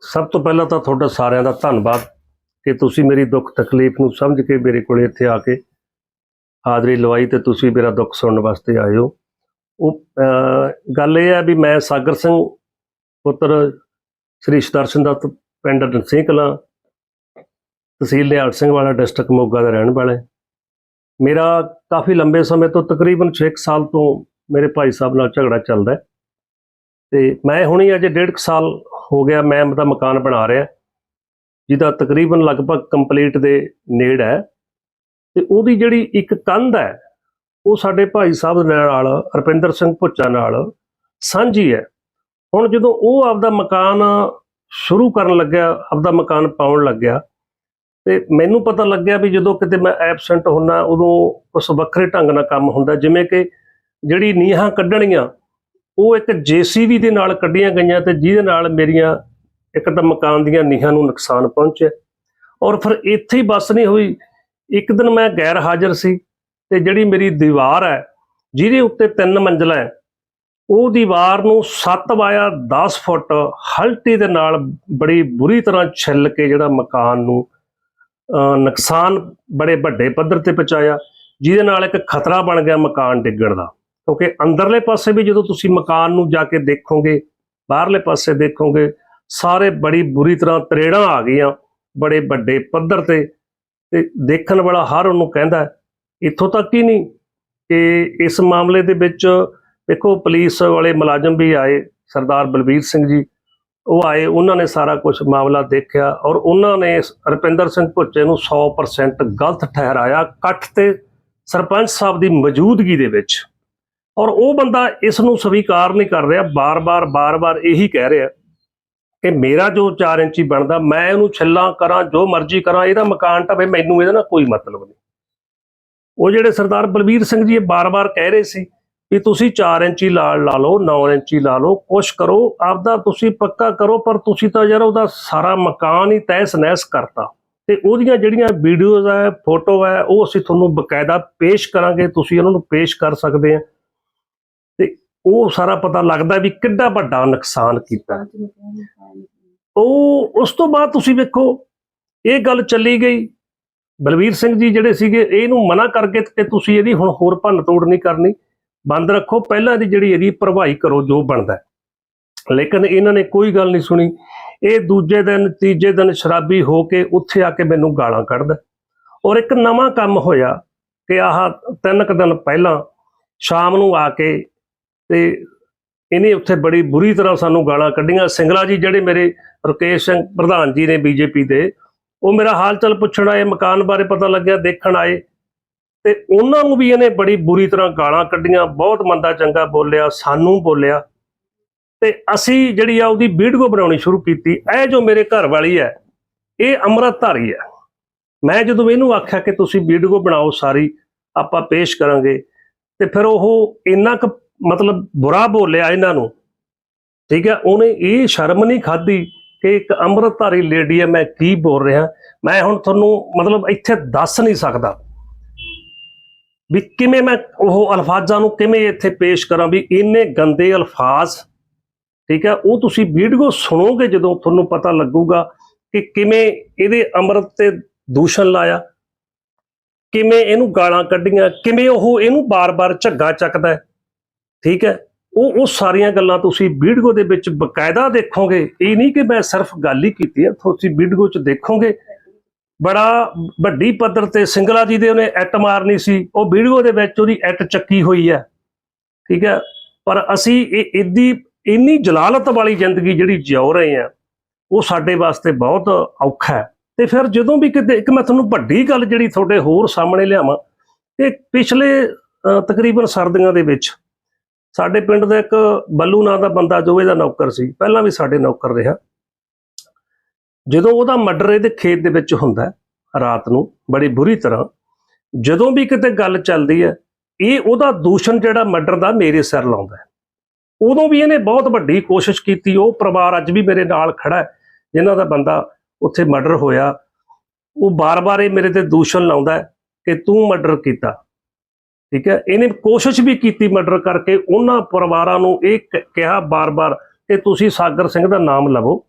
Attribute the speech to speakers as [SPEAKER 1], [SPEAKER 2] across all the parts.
[SPEAKER 1] ਸਭ ਤੋਂ ਪਹਿਲਾਂ ਤਾਂ ਤੁਹਾਡਾ ਸਾਰਿਆਂ ਦਾ ਧੰਨਵਾਦ ਕਿ ਤੁਸੀਂ ਮੇਰੀ ਦੁੱਖ ਤਕਲੀਫ ਨੂੰ ਸਮਝ ਕੇ ਮੇਰੇ ਕੋਲ ਇੱਥੇ ਆ ਕੇ ਹਾਜ਼ਰੀ ਲਵਾਈ ਤੇ ਤੁਸੀਂ ਮੇਰਾ ਦੁੱਖ ਸੁਣਨ ਵਾਸਤੇ ਆਏ ਹੋ। ਉਹ ਗੱਲ ਇਹ ਹੈ ਵੀ ਮੈਂ ਸਾਗਰ ਸਿੰਘ ਪੁੱਤਰ ਸ੍ਰੀ ਸੁਦਰਸ਼ਨ ਦੱਤ ਪਿੰਡ ਨਰਸਿੰਹ ਕਲਾਂ ਤਹਿਸੀਲ ਨਿਹਾਲ ਸਿੰਘ ਵਾਲਾ ਡਿਸਟ੍ਰਿਕਟ ਮੋਗਾ ਦਾ ਰਹਿਣ ਵਾਲਾ ਮੇਰਾ ਕਾਫੀ ਲੰਬੇ ਸਮੇਂ ਤੋਂ ਤਕਰੀਬਨ 6 ਸਾਲ ਤੋਂ ਮੇਰੇ ਭਾਈ ਸਾਹਿਬ ਨਾਲ ਝਗੜਾ ਚੱਲਦਾ ਹੈ ਤੇ ਮੈਂ ਹੁਣੀ ਅਜੇ ਡੇਢ ਕੁ ਸਾਲ ਹੋ ਗਿਆ, ਮੈਂ ਆਪਦਾ ਮਕਾਨ ਬਣਾ ਰਿਹਾ। ਜਿਹਦਾ ਤਕਰੀਬਨ ਲਗਭਗ ਕੰਪਲੀਟ ਦੇ ਨੇੜ ਹੈ। ਤੇ ਉਹਦੀ ਜਿਹੜੀ ਇੱਕ ਕੰਧ ਹੈ, ਉਹ ਸਾਡੇ ਭਾਈ ਸਾਹਿਬ ਨਾਲ ਰਪਿੰਦਰ ਸਿੰਘ ਭੁੱਚਾ ਨਾਲ ਸਾਂਝੀ ਹੈ। ਹੁਣ ਜਦੋਂ ਉਹ ਆਪਦਾ ਮਕਾਨ ਸ਼ੁਰੂ ਕਰਨ ਲੱਗਿਆ, ਆਪਦਾ ਮਕਾਨ ਪਾਉਣ ਲੱਗਿਆ, ਤੇ ਮੈਨੂੰ ਪਤਾ ਲੱਗਿਆ ਵੀ ਜਦੋਂ ਕਿਤੇ ਮੈਂ ਐਬਸੈਂਟ ਹੁੰਨਾ, ਉਦੋਂ ਉਸ ਵੱਖਰੇ ਢੰਗ ਨਾਲ ਕੰਮ ਹੁੰਦਾ, ਜਿਵੇਂ ਕਿ ਜਿਹੜੀ ਨੀਹਾਂ ਕੱਢਣੀਆਂ ਉਹ ਇੱਕ ਜੀਸੀਬੀ ਦੇ ਨਾਲ ਕੱਢੀਆਂ ਗਈਆਂ ਤੇ ਜਿਹਦੇ ਨਾਲ ਮੇਰੀਆਂ ਇੱਕ ਤਾਂ ਮਕਾਨ ਦੀਆਂ ਨੀਹਾਂ ਨੂੰ ਨੁਕਸਾਨ ਪਹੁੰਚਿਆ। ਔਰ ਫਿਰ ਇੱਥੇ ਹੀ ਬਸ ਨਹੀਂ ਹੋਈ। ਇੱਕ ਦਿਨ ਮੈਂ ਗੈਰ ਹਾਜ਼ਰ ਸੀ ਤੇ ਜਿਹੜੀ ਮੇਰੀ ਦੀਵਾਰ ਹੈ, ਜਿਹਦੇ ਉੱਤੇ ਤਿੰਨ ਮੰਜ਼ਲਾ ਹੈ, ਉਹ ਦੀਵਾਰ ਨੂੰ 7 ਵਾਇਆ 10 ਫੁੱਟ ਹਲਟੀ ਦੇ ਨਾਲ ਬੜੀ ਬੁਰੀ ਤਰ੍ਹਾਂ ਛਿੱਲ ਕੇ ਜਿਹੜਾ ਮਕਾਨ ਨੂੰ ਨੁਕਸਾਨ ਬੜੇ ਵੱਡੇ ਪੱਧਰ ਤੇ ਪਹੁੰਚਾਇਆ, ਜਿਹਦੇ ਨਾਲ ਇੱਕ ਖਤਰਾ ਬਣ ਗਿਆ ਮਕਾਨ ਡਿੱਗਣ ਦਾ। ਕਿਉਂਕਿ ਅੰਦਰਲੇ ਪਾਸੇ ਵੀ ਜਦੋਂ ਤੁਸੀਂ ਮਕਾਨ ਨੂੰ ਜਾ ਕੇ ਦੇਖੋਗੇ, ਬਾਹਰਲੇ ਪਾਸੇ ਦੇਖੋਗੇ, ਸਾਰੇ ਬੜੀ ਬੁਰੀ ਤਰ੍ਹਾਂ ਤਰੇੜਾਂ ਆ ਗਈਆਂ, ਬੜੇ ਵੱਡੇ ਪੱਧਰ ਤੇ ਤੇ ਦੇਖਣ ਵਾਲਾ ਹਰ ਉਹਨੂੰ ਕਹਿੰਦਾ, ਇੱਥੋਂ ਤੱਕ ਹੀ ਨਹੀਂ ਕਿ ਇਸ ਮਾਮਲੇ ਦੇ ਵਿੱਚ ਦੇਖੋ ਪੁਲਿਸ ਵਾਲੇ ਮੁਲਾਜ਼ਮ ਵੀ ਆਏ, ਸਰਦਾਰ ਬਲਬੀਰ ਸਿੰਘ ਜੀ, ਉਹ ਆਏ, ਉਹਨਾਂ ਨੇ ਸਾਰਾ ਕੁਝ ਮਾਮਲਾ ਦੇਖਿਆ ਔਰ ਉਹਨਾਂ ਨੇ ਰਪਿੰਦਰ ਸਿੰਘ ਭੁੱਚੇ ਨੂੰ 100% ਗਲਤ ਠਹਿਰਾਇਆ, ਇਕੱਠ ਤੇ ਸਰਪੰਚ ਸਾਹਿਬ ਦੀ ਮੌਜੂਦਗੀ ਦੇ ਵਿੱਚ। ਔਰ ਉਹ ਬੰਦਾ ਇਸ ਨੂੰ ਸਵੀਕਾਰ ਨਹੀਂ ਕਰ ਰਿਹਾ, ਬਾਰ-ਬਾਰ ਬਾਰ-ਬਾਰ ਇਹੀ ਕਹਿ ਰਿਹਾ ਕਿ ਮੇਰਾ ਜੋ 4 ਇੰਚੀ ਬਣਦਾ, ਮੈਂ ਉਹਨੂੰ ਛੱਲਾਂ ਕਰਾਂ, ਜੋ ਮਰਜ਼ੀ ਕਰਾਂ, ਇਹਦਾ ਮਕਾਨ ਢਵੇ ਮੈਨੂੰ ਇਹਦਾ ਨਾਲ ਕੋਈ ਮਤਲਬ ਨਹੀਂ। ਉਹ ਜਿਹੜੇ ਸਰਦਾਰ ਬਲਬੀਰ ਸਿੰਘ ਜੀ ਇਹ ਬਾਰ-ਬਾਰ ਕਹਿ ਰਹੇ ਸੀ ਵੀ ਤੁਸੀਂ 4 ਇੰਚੀ ਲਾ ਲਾ ਲਓ 9 ਇੰਚੀ ਲਾ ਲਓ, ਕੁਛ ਕਰੋ, ਆਪਦਾ ਤੁਸੀਂ ਪੱਕਾ ਕਰੋ, ਪਰ ਤੁਸੀਂ ਤਾਂ ਯਾਰ ਉਹਦਾ ਸਾਰਾ ਮਕਾਨ ਹੀ ਤਹਿਸ ਨਹਿਸ ਕਰਤਾ। ਤੇ ਉਹਦੀਆਂ ਜਿਹੜੀਆਂ ਵੀਡੀਓਜ਼ ਹੈ, ਫੋਟੋ ਹੈ, ਉਹ ਅਸੀਂ ਤੁਹਾਨੂੰ ਬਕਾਇਦਾ ਪੇਸ਼ ਕਰਾਂਗੇ, ਤੁਸੀਂ ਉਹਨਾਂ ਨੂੰ ਪੇਸ਼ ਕਰ ਸਕਦੇ ਆ। ਉਹ ਸਾਰਾ ਪਤਾ ਲੱਗਦਾ ਵੀ ਕਿੱਡਾ ਵੱਡਾ ਨੁਕਸਾਨ ਕੀਤਾ। ਉਹ ਉਸ ਤੋਂ ਬਾਅਦ ਤੁਸੀਂ ਵੇਖੋ, ਇਹ ਗੱਲ ਚੱਲੀ ਗਈ। ਬਲਵੀਰ ਸਿੰਘ ਜੀ ਜਿਹੜੇ ਸੀਗੇ, ਇਹਨੂੰ ਮਨਾ ਕਰਕੇ ਕਿ ਤੁਸੀਂ ਇਹਦੀ ਹੁਣ ਹੋਰ ਭੰਨ ਤੋੜ ਨਹੀਂ ਕਰਨੀ। ਬੰਦ ਰੱਖੋ, ਪਹਿਲਾਂ ਦੀ ਜਿਹੜੀ ਇਹਦੀ ਭਰਵਾਈ ਕਰੋ, ਜੋ ਬਣਦਾ ਲੇਕਿਨ ਇਹਨਾਂ ਨੇ ਕੋਈ ਗੱਲ ਨਹੀਂ ਸੁਣੀ। ਇਹ ਦੂਜੇ ਦਿਨ, ਤੀਜੇ ਦਿਨ ਸ਼ਰਾਬੀ ਹੋ ਕੇ ਉੱਥੇ ਆ ਕੇ ਮੈਨੂੰ ਗਾਲਾਂ ਕੱਢਦਾ। ਔਰ ਇੱਕ ਨਵਾਂ ਕੰਮ ਹੋਇਆ ਕਿ ਆਹ ਤਿੰਨ ਕੁ ਦਿਨ ਪਹਿਲਾਂ ਸ਼ਾਮ ਨੂੰ ਆ ਕੇ ਤੇ ਇਹਨੇ ਉੱਥੇ ਬੜੀ ਬੁਰੀ ਤਰ੍ਹਾਂ ਸਾਨੂੰ ਗਾਲਾਂ ਕੱਢੀਆਂ। ਸਿੰਗਲਾ ਜੀ ਜਿਹੜੇ ਮੇਰੇ ਰਕੇਸ਼ ਸਿੰਘ ਪ੍ਰਧਾਨ ਜੀ ਨੇ ਬੀਜੇਪੀ ਦੇ, ਉਹ ਮੇਰਾ ਹਾਲ ਚਾਲ ਪੁੱਛਣ ਆਏ, ਮਕਾਨ ਬਾਰੇ ਪਤਾ ਲੱਗਿਆ, ਦੇਖਣ ਆਏ। ਤੇ ਉਹਨਾਂ ਨੂੰ ਵੀ ਇਹਨੇ ਬੜੀ ਬੁਰੀ ਤਰ੍ਹਾਂ ਗਾਲਾਂ ਕੱਢੀਆਂ, ਬਹੁਤ ਮੰਦਾ ਚੰਗਾ ਬੋਲਿਆ, ਸਾਨੂੰ ਬੋਲਿਆ। ਤੇ ਅਸੀਂ ਜਿਹੜੀ ਆ ਉਹਦੀ ਵੀਡੀਓ ਬਣਾਉਣੀ ਸ਼ੁਰੂ ਕੀਤੀ, ਇਹ ਜੋ ਮੇਰੇ ਘਰ ਵਾਲੀ ਹੈ, ਇਹ ਅੰਮ੍ਰਿਤਧਾਰੀ ਹੈ। ਮੈਂ ਜਦੋਂ ਇਹਨੂੰ ਆਖਿਆ ਕਿ ਤੁਸੀਂ ਵੀਡੀਓ ਬਣਾਓ ਸਾਰੀ, ਆਪਾਂ ਪੇਸ਼ ਕਰਾਂਗੇ, ਤੇ ਫਿਰ ਉਹ ਇੰਨਾ ਕੁ ਮਤਲਬ ਬੁਰਾ ਬੋਲਿਆ ਇਹਨਾਂ ਨੂੰ। ਠੀਕ ਹੈ, ਉਹਨੇ ਇਹ ਸ਼ਰਮ ਨਹੀਂ ਖਾਧੀ ਕਿ ਇੱਕ ਅੰਮ੍ਰਿਤਧਾਰੀ ਲੇਡੀ ਹੈ, ਮੈਂ ਕੀ ਬੋਲ ਰਿਹਾ। ਮੈਂ ਹੁਣ ਤੁਹਾਨੂੰ ਮਤਲਬ ਇੱਥੇ ਦੱਸ ਨਹੀਂ ਸਕਦਾ ਵੀ ਕਿਵੇਂ ਮੈਂ ਉਹ ਅਲਫਾਜ਼ਾਂ ਨੂੰ ਕਿਵੇਂ ਇੱਥੇ ਪੇਸ਼ ਕਰਾਂ ਵੀ ਇੰਨੇ ਗੰਦੇ ਅਲਫਾਜ਼। ਠੀਕ ਹੈ, ਉਹ ਤੁਸੀਂ ਵੀਡੀਓ ਸੁਣੋਗੇ ਜਦੋਂ ਤੁਹਾਨੂੰ ਪਤਾ ਲੱਗੂਗਾ ਕਿ ਕਿਵੇਂ ਇਹਦੇ ਅੰਮ੍ਰਿਤ ਤੇ ਦੂਸ਼ਣ ਲਾਇਆ, ਕਿਵੇਂ ਇਹਨੂੰ ਗਾਲਾਂ ਕੱਢੀਆਂ, ਕਿਵੇਂ ਉਹ ਇਹਨੂੰ ਬਾਰ-ਬਾਰ ਝੱਗਾ ਚੱਕਦਾ ਹੈ। ਠੀਕ ਹੈ? ਉਹ ਉਹ ਸਾਰੀਆਂ ਗੱਲਾਂ ਤੁਸੀਂ ਵੀਡੀਓ ਦੇ ਵਿੱਚ ਬਕਾਇਦਾ ਦੇਖੋਗੇ। ਇਹ ਨਹੀਂ ਕਿ ਮੈਂ ਸਿਰਫ ਗੱਲ ਹੀ ਕੀਤੀ ਹੈ, ਤੁਸੀਂ ਵੀਡੀਓ 'ਚ ਦੇਖੋਗੇ। ਬੜਾ ਵੱਡੀ ਪੱਧਰ ਤੇ ਸਿੰਗਲਾ ਜੀ ਦੇ ਉਹਨੇ ਐਟ ਮਾਰਨੀ ਸੀ। ਉਹ ਵੀਡੀਓ ਦੇ ਵਿੱਚ ਉਹਦੀ ਐਟ ਚੱਕੀ ਹੋਈ ਹੈ। ਠੀਕ ਹੈ? ਪਰ ਅਸੀਂ ਇਹ ਇਦੀ ਇੰਨੀ ਜਲਾਲਤ ਵਾਲੀ ਜ਼ਿੰਦਗੀ ਜਿਹੜੀ ਜਿਉ ਰਹੇ ਆ ਉਹ ਸਾਡੇ ਵਾਸਤੇ ਬਹੁਤ ਔਖਾ ਹੈ। ਤੇ ਫਿਰ ਜਦੋਂ ਵੀ ਕਿਤੇ ਇੱਕ ਮੈਂ ਤੁਹਾਨੂੰ ਵੱਡੀ ਗੱਲ ਜਿਹੜੀ ਤੁਹਾਡੇ ਹੋਰ ਸਾਹਮਣੇ ਲਿਆਵਾਂ, ਇਹ ਪਿਛਲੇ ਤਕਰੀਬਨ ਸਰਦੀਆਂ ਦੇ ਵਿੱਚ ਸਾਡੇ ਪਿੰਡ ਦਾ ਇੱਕ ਬੱਲੂ ਨਾਂ ਦਾ ਬੰਦਾ ਜੋ ਇਹਦਾ ਨੌਕਰ ਸੀ, ਪਹਿਲਾਂ ਵੀ ਸਾਡੇ ਨੌਕਰ ਰਿਹਾ। ਜਦੋਂ ਉਹਦਾ ਮਰਡਰ ਇਹਦੇ ਖੇਤ ਦੇ ਵਿੱਚ ਹੁੰਦਾ ਰਾਤ ਨੂੰ, ਬੜੀ ਬੁਰੀ ਤਰ੍ਹਾਂ, ਜਦੋਂ ਵੀ ਕਿਤੇ ਗੱਲ ਚੱਲਦੀ ਹੈ, ਇਹ ਉਹਦਾ ਦੂਸ਼ਣ ਜਿਹੜਾ ਮਰਡਰ ਦਾ ਮੇਰੇ ਸਿਰ ਲਾਉਂਦਾ ਉਦੋਂ ਵੀ ਇਹਨੇ ਬਹੁਤ ਵੱਡੀ ਕੋਸ਼ਿਸ਼ ਕੀਤੀ, ਉਹ ਪਰਿਵਾਰ ਅੱਜ ਵੀ ਮੇਰੇ ਨਾਲ ਖੜਾ ਹੈ, ਜਿਨ੍ਹਾਂ ਦਾ ਬੰਦਾ ਉੱਥੇ ਮਰਡਰ ਹੋਇਆ। ਉਹ ਬਾਰ-ਬਾਰ ਇਹ ਮੇਰੇ ਤੇ ਦੂਸ਼ਣ ਲਾਉਂਦਾ ਕਿ ਤੂੰ ਮਰਡਰ ਕੀਤਾ। ਠੀਕ ਹੈ? ਇਹਨੇ ਕੋਸ਼ਿਸ਼ ਵੀ ਕੀਤੀ ਮਰਡਰ ਕਰਕੇ, ਉਹਨਾਂ ਪਰਿਵਾਰਾਂ ਨੂੰ ਇਹ ਕਿਹਾ ਬਾਰ-ਬਾਰ ਕਿ ਤੁਸੀਂ ਸਾਗਰ ਸਿੰਘ ਦਾ ਨਾਮ ਲਵੋ,